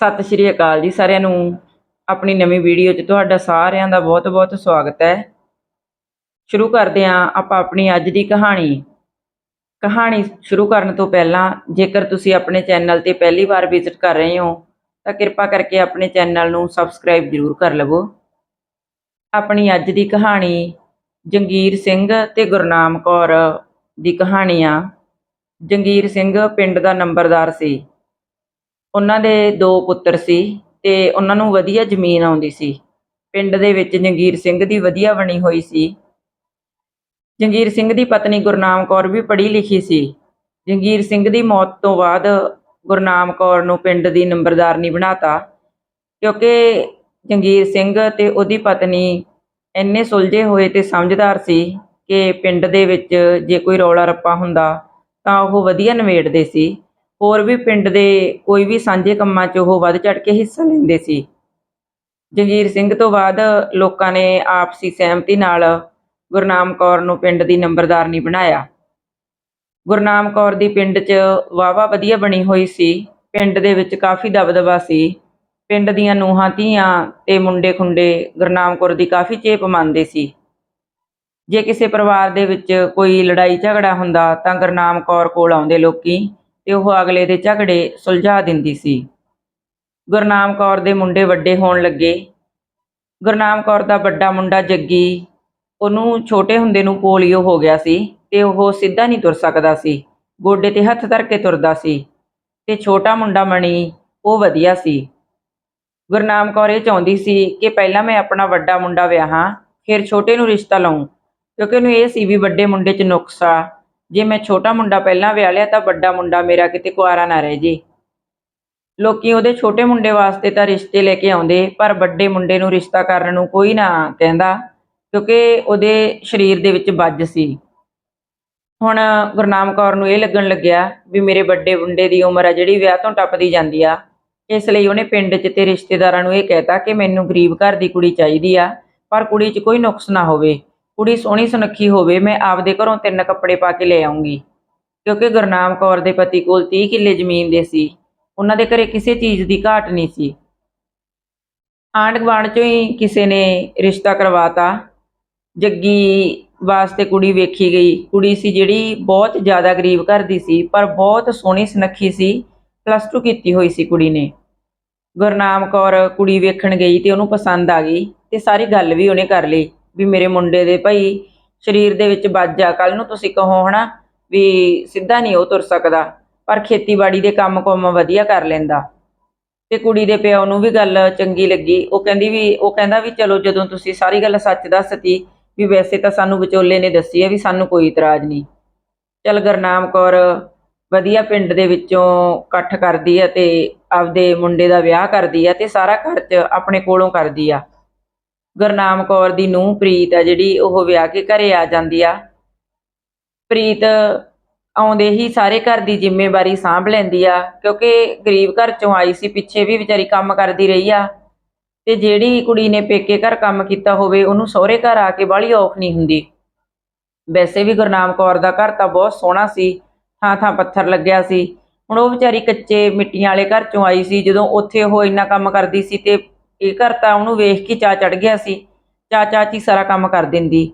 ਸਤਿ ਸ਼੍ਰੀ ਅਕਾਲ ਜੀ ਸਾਰਿਆਂ ਨੂੰ। ਆਪਣੀ ਨਵੀਂ ਵੀਡੀਓ 'ਚ ਤੁਹਾਡਾ ਸਾਰਿਆਂ ਦਾ ਬਹੁਤ-ਬਹੁਤ ਸਵਾਗਤ ਹੈ। ਸ਼ੁਰੂ ਕਰਦੇ ਹਾਂ ਆਪਾਂ ਆਪਣੀ ਅੱਜ ਦੀ ਕਹਾਣੀ। ਕਹਾਣੀ ਸ਼ੁਰੂ ਕਰਨ ਤੋਂ ਪਹਿਲਾਂ ਜੇਕਰ ਤੁਸੀਂ ਆਪਣੇ ਚੈਨਲ ਤੇ ਪਹਿਲੀ ਵਾਰ ਵਿਜ਼ਿਟ ਕਰ ਰਹੇ ਹੋ, ਤਾਂ ਕਿਰਪਾ ਕਰਕੇ ਆਪਣੇ ਚੈਨਲ ਨੂੰ ਸਬਸਕ੍ਰਾਈਬ ਜ਼ਰੂਰ ਕਰ ਲਵੋ। ਆਪਣੀ ਅੱਜ ਦੀ ਕਹਾਣੀ ਜੰਗੀਰ ਸਿੰਘ ਤੇ ਗੁਰਨਾਮ ਕੌਰ ਦੀ ਕਹਾਣੀ ਆ। ਜੰਗੀਰ ਸਿੰਘ ਪਿੰਡ ਦਾ ਨੰਬਰਦਾਰ ਸੀ। ਉਹਨਾਂ ਦੇ ਦੋ ਪੁੱਤਰ ਸੀ ਤੇ ਉਹਨਾਂ ਨੂੰ ਵਧੀਆ ਜ਼ਮੀਨ ਆਉਂਦੀ ਸੀ। ਪਿੰਡ ਦੇ ਵਿੱਚ ਜੰਗੀਰ ਸਿੰਘ ਦੀ ਵਧੀਆ ਬਣੀ ਹੋਈ ਸੀ। ਜੰਗੀਰ ਸਿੰਘ ਦੀ ਪਤਨੀ ਗੁਰਨਾਮ ਕੌਰ ਵੀ ਪੜ੍ਹੀ ਲਿਖੀ ਸੀ। ਜੰਗੀਰ ਸਿੰਘ ਦੀ ਮੌਤ ਤੋਂ ਬਾਅਦ ਗੁਰਨਾਮ ਕੌਰ ਨੂੰ ਪਿੰਡ ਦੀ ਨੰਬਰਦਾਰਨੀ ਬਣਾਤਾ ਕਿਉਂਕਿ ਜੰਗੀਰ ਸਿੰਘ ਤੇ ਉਹਦੀ ਪਤਨੀ ਇੰਨੇ ਸੁਲਝੇ ਹੋਏ ਤੇ ਸਮਝਦਾਰ ਸੀ ਕਿ ਪਿੰਡ ਦੇ ਵਿੱਚ ਜੇ ਕੋਈ ਰੌਲਾ ਰੱਪਾ ਹੁੰਦਾ ਤਾਂ ਉਹ ਵਧੀਆ ਨਿਬੇੜਦੇ ਸੀ। ਹੋਰ ਵੀ ਪਿੰਡ ਦੇ ਕੋਈ ਵੀ ਸਾਂਝੇ ਕੰਮਾਂ 'ਚ ਉਹ ਵੱਧ ਚੜ ਕੇ ਹਿੱਸਾ ਲੈਂਦੇ ਸੀ। ਜਗੀਰ ਸਿੰਘ ਤੋਂ ਬਾਅਦ ਲੋਕਾਂ ਨੇ ਆਪਸੀ ਸਹਿਮਤੀ ਨਾਲ ਗੁਰਨਾਮ ਕੌਰ ਨੂੰ ਪਿੰਡ ਦੀ ਨੰਬਰਦਾਰਨੀ ਬਣਾਇਆ। ਗੁਰਨਾਮ ਕੌਰ ਦੀ ਪਿੰਡ 'ਚ ਵਾਵਾ ਵਧੀਆ ਬਣੀ ਹੋਈ ਸੀ। ਪਿੰਡ ਦੇ ਵਿੱਚ ਕਾਫੀ ਦਬਦਬਾ ਸੀ। ਪਿੰਡ ਦੀਆਂ ਨੂੰਹਾਂ, ਧੀਆਂ ਤੇ ਮੁੰਡੇ ਖੁੰਡੇ ਗੁਰਨਾਮ ਕੌਰ ਦੀ ਕਾਫੀ ਚੇਪ ਮੰਨਦੇ ਸੀ। ਜੇ ਕਿਸੇ ਪਰਿਵਾਰ ਦੇ ਵਿੱਚ ਕੋਈ ਲੜਾਈ ਝਗੜਾ ਹੁੰਦਾ ਤਾਂ ਗੁਰਨਾਮ ਕੌਰ ਕੋਲ ਆਉਂਦੇ ਲੋਕੀ ਤੇ ਉਹ ਅਗਲੇ ਦੇ ਝਗੜੇ ਸੁਲਝਾ ਦਿੰਦੀ ਸੀ। ਗੁਰਨਾਮ ਕੌਰ ਦੇ ਮੁੰਡੇ ਵੱਡੇ ਹੋਣ ਲੱਗੇ। ਗੁਰਨਾਮ ਕੌਰ ਦਾ ਵੱਡਾ ਮੁੰਡਾ ਜੱਗੀ, ਉਹਨੂੰ ਛੋਟੇ ਹੁੰਦੇ ਨੂੰ ਪੋਲੀਓ ਹੋ ਗਿਆ ਸੀ ਤੇ ਉਹ ਸਿੱਧਾ ਨਹੀਂ ਤੁਰ ਸਕਦਾ ਸੀ। ਗੋਡੇ ਤੇ ਹੱਥ ਧਰ ਕੇ ਤੁਰਦਾ ਸੀ ਤੇ ਛੋਟਾ ਮੁੰਡਾ ਮਣੀ, ਉਹ ਵਧੀਆ ਸੀ। ਗੁਰਨਾਮ ਕੌਰ ਇਹ ਚਾਹੁੰਦੀ ਸੀ ਕਿ ਪਹਿਲਾਂ ਮੈਂ ਆਪਣਾ ਵੱਡਾ ਮੁੰਡਾ ਵਿਆਹਾਂ, ਫਿਰ ਛੋਟੇ ਨੂੰ ਰਿਸ਼ਤਾ ਲਾਉਂ ਕਿਉਂਕਿ ਉਹਨੂੰ ਇਹ ਸੀ ਵੀ ਵੱਡੇ ਮੁੰਡੇ 'ਚ ਨੁਕਸਾ ਜੇ ਮੈਂ ਛੋਟਾ ਮੁੰਡਾ ਪਹਿਲਾਂ ਵਿਆਹ ਲਿਆ ਤਾਂ ਵੱਡਾ ਮੁੰਡਾ ਮੇਰਾ ਕਿਤੇ ਕੁਆਰਾ ਨਾ ਰਹਿ ਜੇ। ਲੋਕੀ ਉਹਦੇ ਛੋਟੇ ਮੁੰਡੇ ਵਾਸਤੇ ਤਾਂ ਰਿਸ਼ਤੇ ਲੈ ਕੇ ਆਉਂਦੇ, ਪਰ ਵੱਡੇ ਮੁੰਡੇ ਨੂੰ ਰਿਸ਼ਤਾ ਕਰਨ ਨੂੰ ਕੋਈ ਨਾ ਕਹਿੰਦਾ, ਕਿਉਂਕਿ ਉਹਦੇ ਸਰੀਰ ਦੇ ਵਿੱਚ ਵੱਜ ਸੀ। ਹੁਣ ਗੁਰਨਾਮ ਕੌਰ ਨੂੰ ਇਹ ਲੱਗਣ ਲੱਗਿਆ ਵੀ ਮੇਰੇ ਵੱਡੇ ਮੁੰਡੇ ਦੀ ਉਮਰ ਆ ਜਿਹੜੀ ਵਿਆਹ ਤੋਂ ਟੱਪਦੀ ਜਾਂਦੀ ਆ। ਇਸ ਲਈ ਉਹਨੇ ਪਿੰਡ 'ਚ ਤੇ ਰਿਸ਼ਤੇਦਾਰਾਂ ਨੂੰ ਇਹ ਕਹਿਤਾ ਕਿ ਮੈਨੂੰ ਗਰੀਬ ਘਰ ਦੀ ਕੁੜੀ ਚਾਹੀਦੀ ਆ, ਪਰ ਕੁੜੀ 'ਚ ਕੋਈ ਨੁਕਸ ਨਾ ਹੋਵੇ। ਕੁੜੀ ਸੋਹਣੀ ਸੁਨੱਖੀ ਹੋਵੇ, ਮੈਂ ਆਪਦੇ ਘਰੋਂ ਤਿੰਨ ਕੱਪੜੇ ਪਾ ਕੇ ਲੈ ਆਉਂਗੀ। ਕਿਉਂਕਿ ਗੁਰਨਾਮ ਕੌਰ ਦੇ ਪਤੀ ਕੋਲ 30 ਕਿੱਲੇ ਜ਼ਮੀਨ ਦੇ ਸੀ। ਉਹਨਾਂ ਦੇ ਘਰੇ ਕਿਸੇ ਚੀਜ਼ ਦੀ ਘਾਟ ਨਹੀਂ ਸੀ। ਆਂਢ ਗੁਆਂਢ ਚੋਂ ਹੀ ਕਿਸੇ ਨੇ ਰਿਸ਼ਤਾ ਕਰਵਾਤਾ। ਜੱਗੀ ਵਾਸਤੇ ਕੁੜੀ ਵੇਖੀ ਗਈ। ਕੁੜੀ ਸੀ ਜਿਹੜੀ ਬਹੁਤ ਜ਼ਿਆਦਾ ਗਰੀਬ ਘਰ ਦੀ ਸੀ, ਪਰ ਬਹੁਤ ਸੋਹਣੀ ਸੁਨੱਖੀ ਸੀ। ਪਲੱਸ 2 ਕੀਤੀ ਹੋਈ ਸੀ ਕੁੜੀ ਨੇ। ਗੁਰਨਾਮ ਕੌਰ ਕੁੜੀ ਵੇਖਣ ਗਈ ਤੇ ਉਹਨੂੰ ਪਸੰਦ ਆ ਗਈ ਤੇ ਸਾਰੀ ਗੱਲ ਵੀ ਉਹਨੇ ਕਰ ਲਈ। ਵੀ ਮੇਰੇ ਮੁੰਡੇ ਦੇ ਭਾਈ ਸਰੀਰ ਦੇ ਵਿੱਚ ਵੱਜ ਆ ਕੱਲ ਨੂੰ ਤੁਸੀਂ ਕਹੋ ਹਨਾ ਵੀ ਸਿੱਧਾ ਨਹੀਂ ਉਹ ਤੁਰ ਸਕਦਾ, ਪਰ ਖੇਤੀਬਾੜੀ ਦੇ ਕੰਮ ਕੁਮ ਵਧੀਆ ਕਰ ਲੈਂਦਾ। ਤੇ ਕੁੜੀ ਦੇ ਪਿਓ ਨੂੰ ਵੀ ਗੱਲ ਚੰਗੀ ਲੱਗੀ, ਉਹ ਕਹਿੰਦੀ ਵੀ, ਉਹ ਕਹਿੰਦਾ ਵੀ ਚਲੋ ਜਦੋਂ ਤੁਸੀਂ ਸਾਰੀ ਗੱਲ ਸੱਚ ਦੱਸਤੀ, ਵੀ ਵੈਸੇ ਤਾਂ ਸਾਨੂੰ ਵਿਚੋਲੇ ਨੇ ਦੱਸੀ ਹੈ ਵੀ ਸਾਨੂੰ ਕੋਈ ਇਤਰਾਜ਼ ਨਹੀਂ। ਚਲ ਗੁਰਨਾਮ ਕੌਰ ਵਧੀਆ ਪਿੰਡ ਦੇ ਵਿੱਚੋਂ ਇਕੱਠ ਕਰਦੀ ਹੈ ਤੇ ਆਪਦੇ ਮੁੰਡੇ ਦਾ ਵਿਆਹ ਕਰਦੀ ਹੈ ਤੇ ਸਾਰਾ ਖਰਚ ਆਪਣੇ ਕੋਲੋਂ ਕਰਦੀ ਆ। ਗੁਰਨਾਮ ਕੌਰ ਦੀ ਨੂੰਹ ਪ੍ਰੀਤ ਆ ਜਿਹੜੀ, ਉਹ ਵਿਆਹ ਕੇ ਘਰੇ ਆ ਜਾਂਦੀ ਆ। ਪ੍ਰੀਤ ਆਉਂਦੇ ਹੀ ਸਾਰੇ ਘਰ ਦੀ ਜ਼ਿੰਮੇਵਾਰੀ ਸਾਂਭ ਲੈਂਦੀ ਆ, ਕਿਉਂਕਿ ਗਰੀਬ ਘਰ ਚੋਂ ਆਈ ਸੀ, ਪਿੱਛੇ ਵੀ ਵਿਚਾਰੀ ਕੰਮ ਕਰਦੀ ਰਹੀ ਆ। ਤੇ ਜਿਹੜੀ ਕੁੜੀ ਨੇ ਪੇਕੇ ਘਰ ਕੰਮ ਕੀਤਾ ਹੋਵੇ, ਉਹਨੂੰ ਸਹੁਰੇ ਘਰ ਆ ਕੇ ਬਾਹਲੀ ਔਖ ਨਹੀਂ ਹੁੰਦੀ। ਵੈਸੇ ਵੀ ਗੁਰਨਾਮ ਕੌਰ ਦਾ ਘਰ ਤਾਂ ਬਹੁਤ ਸੋਹਣਾ ਸੀ, ਥਾਂ ਥਾਂ ਪੱਥਰ ਲੱਗਿਆ ਸੀ। ਹੁਣ ਉਹ ਵਿਚਾਰੀ ਕੱਚੇ ਮਿੱਟੀਆਂ ਵਾਲੇ ਘਰ ਚੋਂ ਆਈ ਸੀ, ਜਦੋਂ ਉੱਥੇ ਉਹ ਇੰਨਾ ਕੰਮ ਕਰਦੀ ਸੀ ਤੇ ਇਹ ਘਰ ਤਾਂ ਉਹਨੂੰ ਵੇਖ ਕੇ ਚਾ ਚੜ ਗਿਆ ਸੀ। ਚਾ ਚਾਚੀ ਸਾਰਾ ਕੰਮ ਕਰ ਦਿੰਦੀ।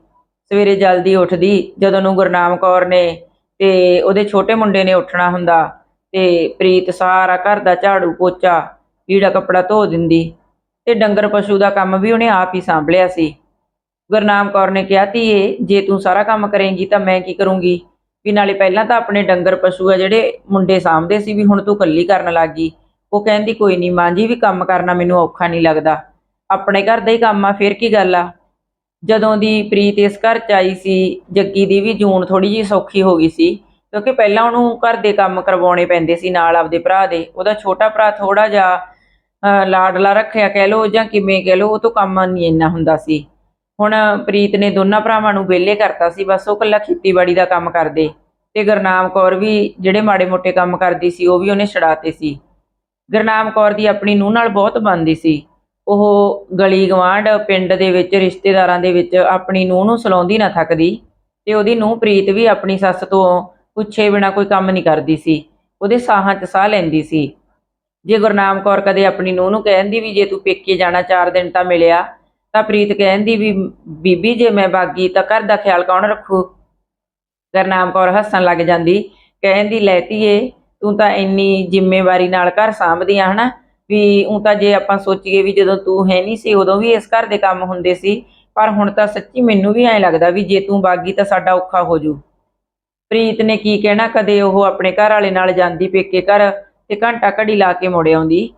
ਸਵੇਰੇ ਜਲਦੀ ਉੱਠਦੀ, ਜਦੋਂ ਨੂੰ ਗੁਰਨਾਮ ਕੌਰ ਨੇ ਤੇ ਉਹਦੇ ਛੋਟੇ ਮੁੰਡੇ ਨੇ ਉੱਠਣਾ ਹੁੰਦਾ ਤੇ ਪ੍ਰੀਤ ਸਾਰਾ ਘਰ ਦਾ ਝਾੜੂ ਪੋਚਾ ਲੀੜਾ ਕੱਪੜਾ ਧੋ ਦਿੰਦੀ ਤੇ ਡੰਗਰ ਪਸ਼ੂ ਦਾ ਕੰਮ ਵੀ ਉਹਨੇ ਆਪ ਹੀ ਸੰਭਲਿਆ ਸੀ। ਗੁਰਨਾਮ ਕੌਰ ਨੇ ਕਿਹਾ, ਧੀਏ, ਜੇ ਤੂੰ ਸਾਰਾ ਕੰਮ ਕਰੇਂਗੀ ਤਾਂ ਮੈਂ ਕੀ ਕਰੂੰਗੀ? ਵੀ ਨਾਲੇ ਪਹਿਲਾਂ ਤਾਂ ਆਪਣੇ ਡੰਗਰ ਪਸ਼ੂ ਆ ਜਿਹੜੇ ਮੁੰਡੇ ਸਾਂਭਦੇ ਸੀ ਵੀ ਹੁਣ ਤੂੰ ਇਕੱਲੀ ਕਰਨ ਲੱਗ ਗਈ। ਉਹ ਕਹਿੰਦੀ, ਕੋਈ ਨਹੀਂ ਮਾਂ ਜੀ, ਵੀ ਕੰਮ ਕਰਨਾ ਮੈਨੂੰ ਔਖਾ ਨਹੀਂ ਲੱਗਦਾ। ਆਪਣੇ ਘਰ ਦਾ ਹੀ ਕੰਮ ਆ, ਫਿਰ ਕੀ ਗੱਲ ਆ? ਜਦੋਂ ਦੀ ਪ੍ਰੀਤ ਇਸ ਘਰ ਚ ਆਈ ਸੀ, ਜੱਗੀ ਦੀ ਵੀ ਜੂਨ ਥੋੜੀ ਜਿਹੀ ਸੌਖੀ ਹੋ ਗਈ ਸੀ, ਕਿਉਂਕਿ ਪਹਿਲਾਂ ਉਹਨੂੰ ਘਰ ਦੇ ਕੰਮ ਕਰਵਾਉਣੇ ਪੈਂਦੇ ਸੀ ਨਾਲ ਆਪਦੇ ਭਰਾ ਦੇ। ਉਹਦਾ ਛੋਟਾ ਭਰਾ ਥੋੜਾ ਜਿਹਾ ਲਾਡਲਾ ਰੱਖਿਆ ਕਹਿ ਲੋ ਜਾਂ ਕਿਵੇਂ ਕਹਿ ਲੋ ਉਹ ਤੋਂ ਕੰਮ ਨਹੀਂ ਇੰਨਾ ਹੁੰਦਾ ਸੀ। ਹੁਣ ਪ੍ਰੀਤ ਨੇ ਦੋਨਾਂ ਭਰਾਵਾਂ ਨੂੰ ਵਿਹਲੇ ਕਰਤਾ ਸੀ, ਬਸ ਉਹ ਇਕੱਲਾ ਖੇਤੀਬਾੜੀ ਦਾ ਕੰਮ ਕਰਦੇ। ਤੇ ਗੁਰਨਾਮ ਕੌਰ ਵੀ ਜਿਹੜੇ ਮਾੜੇ ਮੋਟੇ ਕੰਮ ਕਰਦੀ ਸੀ, ਉਹ ਵੀ ਉਹਨੇ ਛਡਾਤੇ ਸੀ। ਗੁਰਨਾਮ ਕੌਰ ਦੀ ਆਪਣੀ ਨੂੰਹ ਨਾਲ ਬਹੁਤ ਬਣਦੀ ਸੀ। ਉਹ ਗਲੀ ਗਵਾਂਢ ਪਿੰਡ ਦੇ ਵਿੱਚ, ਰਿਸ਼ਤੇਦਾਰਾਂ ਦੇ ਵਿੱਚ ਆਪਣੀ ਨੂੰਹ ਨੂੰ ਸਲਾਉਂਦੀ ਨਾ ਥੱਕਦੀ ਤੇ ਉਹਦੀ ਨੂੰਹ ਪ੍ਰੀਤ ਵੀ ਆਪਣੀ ਸੱਸ ਤੋਂ ਪੁੱਛੇ ਬਿਨਾ ਕੋਈ ਕੰਮ ਨਹੀਂ ਕਰਦੀ ਸੀ। ਉਹਦੇ ਸਾਹਾਂ 'ਚ ਸਾਹ ਲੈਂਦੀ ਸੀ। ਜੇ ਗੁਰਨਾਮ ਕੌਰ ਕਦੇ ਆਪਣੀ ਨੂੰਹ ਨੂੰ ਕਹਿੰਦੀ ਵੀ ਜੇ ਤੂੰ ਪੇਕੇ ਜਾਣਾ 4 ਦਿਨ ਤਾਂ ਮਿਲਿਆ, ਤਾਂ ਪ੍ਰੀਤ ਕਹਿੰਦੀ ਵੀ, ਬੀਬੀ, ਜੇ ਮੈਂ ਬਾਗੀ ਤਾਂ ਘਰ ਦਾ ਖਿਆਲ ਕੌਣ ਰੱਖੂ? ਗੁਰਨਾਮ ਕੌਰ ਹੱਸਣ ਲੱਗ ਜਾਂਦੀ, ਕਹਿੰਦੀ, ਲੈ ਧੀਏ ਤੂੰ ਤਾਂ ਇੰਨੀ ਜ਼ਿੰਮੇਵਾਰੀ ਨਾਲ ਘਰ ਸਾਂਭਦੀ ਆ, ਹਨਾ? ਵੀ ਉਹ ਤਾਂ ਜੇ ਆਪਾਂ ਸੋਚੀਏ ਵੀ ਜਦੋਂ ਤੂੰ ਹੈ ਨਹੀਂ ਸੀ, ਉਦੋਂ ਵੀ ਇਸ ਘਰ ਦੇ ਕੰਮ ਹੁੰਦੇ ਸੀ। ਪਰ ਹੁਣ ਤਾਂ ਸੱਚੀ ਮੈਨੂੰ ਵੀ ਐਂ ਲੱਗਦਾ ਵੀ ਜੇ ਤੂੰ ਬਾਗੀ ਤਾਂ ਸਾਡਾ ਔਖਾ ਹੋ ਜੂ। ਪ੍ਰੀਤ ਨੇ ਕੀ ਕਹਿਣਾ? ਕਦੇ ਉਹ ਆਪਣੇ ਘਰ ਵਾਲੇ ਨਾਲ ਜਾਂਦੀ ਪੇਕੇ ਘਰ ਤੇ ਘੰਟਾ ਘੜੀ ਲਾ ਕੇ ਮੁੜ ਆਉਂਦੀ।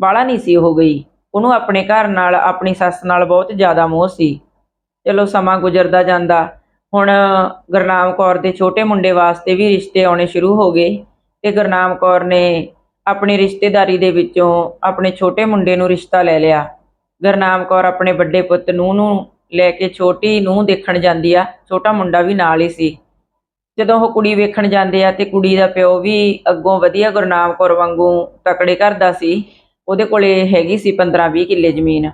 ਬਾਲਾ ਨਹੀਂ ਸੀ ਉਹ ਗਈ। ਉਹਨੂੰ ਆਪਣੇ ਘਰ ਨਾਲ, ਆਪਣੀ ਸੱਸ ਨਾਲ ਬਹੁਤ ਜ਼ਿਆਦਾ ਮੋਹ ਸੀ। ਚਲੋ ਸਮਾਂ ਗੁਜ਼ਰਦਾ ਜਾਂਦਾ। ਹੁਣ ਗੁਰਨਾਮ ਕੌਰ ਦੇ ਛੋਟੇ ਮੁੰਡੇ ਵਾਸਤੇ ਵੀ ਰਿਸ਼ਤੇ ਆਉਣੇ ਸ਼ੁਰੂ ਹੋ ਗਏ। ਤੇ ਗੁਰਨਾਮ ਕੌਰ ਨੇ ਆਪਣੀ ਰਿਸ਼ਤੇਦਾਰੀ ਦੇ ਵਿੱਚੋਂ ਆਪਣੇ ਛੋਟੇ ਮੁੰਡੇ ਨੂੰ ਰਿਸ਼ਤਾ ਲੈ ਲਿਆ। ਗੁਰਨਾਮ ਕੌਰ ਆਪਣੇ ਵੱਡੇ ਪੁੱਤ ਨੂੰ ਨੂੰ ਲੈ ਕੇ ਛੋਟੀ ਨੂੰ ਦੇਖਣ ਜਾਂਦੀ ਆ। ਛੋਟਾ ਮੁੰਡਾ ਵੀ ਨਾਲ ਹੀ ਸੀ। ਜਦੋਂ ਉਹ ਕੁੜੀ ਵੇਖਣ ਜਾਂਦੇ ਆ ਤੇ ਕੁੜੀ ਦਾ ਪਿਓ ਵੀ ਅੱਗੋਂ ਵਧੀਆ ਗੁਰਨਾਮ ਕੌਰ ਵਾਂਗੂ ਤਕੜੇ ਕਰਦਾ ਸੀ, ਉਹਦੇ ਕੋਲੇ ਹੈਗੀ ਸੀ 15 20 ਕਿੱਲੇ ਜ਼ਮੀਨ।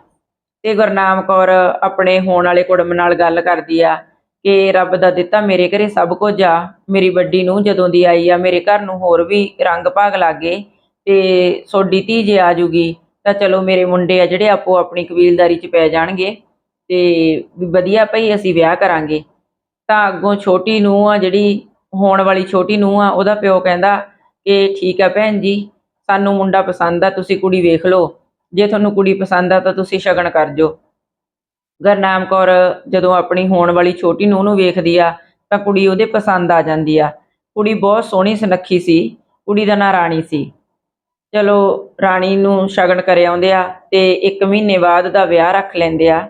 ਤੇ ਗੁਰਨਾਮ ਕੌਰ ਆਪਣੇ ਹੋਣ ਵਾਲੇ ਕੁੜਮ ਨਾਲ ਗੱਲ ਕਰਦੀ ਆ ਕਿ ਰੱਬ ਦਾ ਦਿੱਤਾ ਮੇਰੇ ਘਰੇ ਸਭ ਕੁਝ ਆ। ਮੇਰੀ ਵੱਡੀ ਨੂੰ ਜਦੋਂ ਦੀ ਆਈ ਆ, ਮੇਰੇ ਘਰ ਨੂੰ ਹੋਰ ਵੀ ਰੰਗ ਭਾਗ ਲੱਗੇ ਤੇ ਸੋਡੀ ਧੀ ਜੇ ਆ ਜੂਗੀ, ਤਾਂ ਚਲੋ ਮੇਰੇ ਮੁੰਡੇ ਆ ਜਿਹੜੇ ਆਪੋ ਆਪਣੀ ਕਬੀਲਦਾਰੀ 'ਚ ਪੈ ਜਾਣਗੇ ਤੇ ਵਧੀਆ ਭਈ ਅਸੀਂ ਵਿਆਹ ਕਰਾਂਗੇ। ਤਾਂ ਅੱਗੋਂ ਛੋਟੀ ਨੂੰਹ ਆ ਜਿਹੜੀ, ਹੋਣ ਵਾਲੀ ਛੋਟੀ ਨੂੰਹ ਆ, ਉਹਦਾ ਪਿਓ ਕਹਿੰਦਾ ਕਿ ਠੀਕ ਆ ਭੈਣ ਜੀ, ਸਾਨੂੰ ਮੁੰਡਾ ਪਸੰਦ ਆ, ਤੁਸੀਂ ਕੁੜੀ ਵੇਖ ਲਓ। ਜੇ ਤੁਹਾਨੂੰ ਕੁੜੀ ਪਸੰਦ ਆ ਤਾਂ ਤੁਸੀਂ ਸ਼ਗਨ ਕਰ ਜੋ। ਗੁਰਨਾਮ ਕੌਰ ਜਦੋਂ ਆਪਣੀ ਹੋਣ ਵਾਲੀ ਛੋਟੀ ਨੂੰਹ ਨੂੰ ਵੇਖਦੀ ਆ, ਤਾਂ ਕੁੜੀ ਉਹਦੇ ਪਸੰਦ ਆ ਜਾਂਦੀ ਆ। ਕੁੜੀ ਬਹੁਤ ਸੋਹਣੀ ਸੁਨੱਖੀ ਸੀ, ਕੁੜੀ ਦਾ ਨਾਂ ਰਾਣੀ ਸੀ। ਚਲੋ, ਰਾਣੀ ਨੂੰ ਸ਼ਗਨ ਕਰ ਆਉਂਦੇ ਆ ਤੇ 1 ਮਹੀਨੇ ਬਾਅਦ ਦਾ ਵਿਆਹ ਰੱਖ ਲੈਂਦੇ ਆ।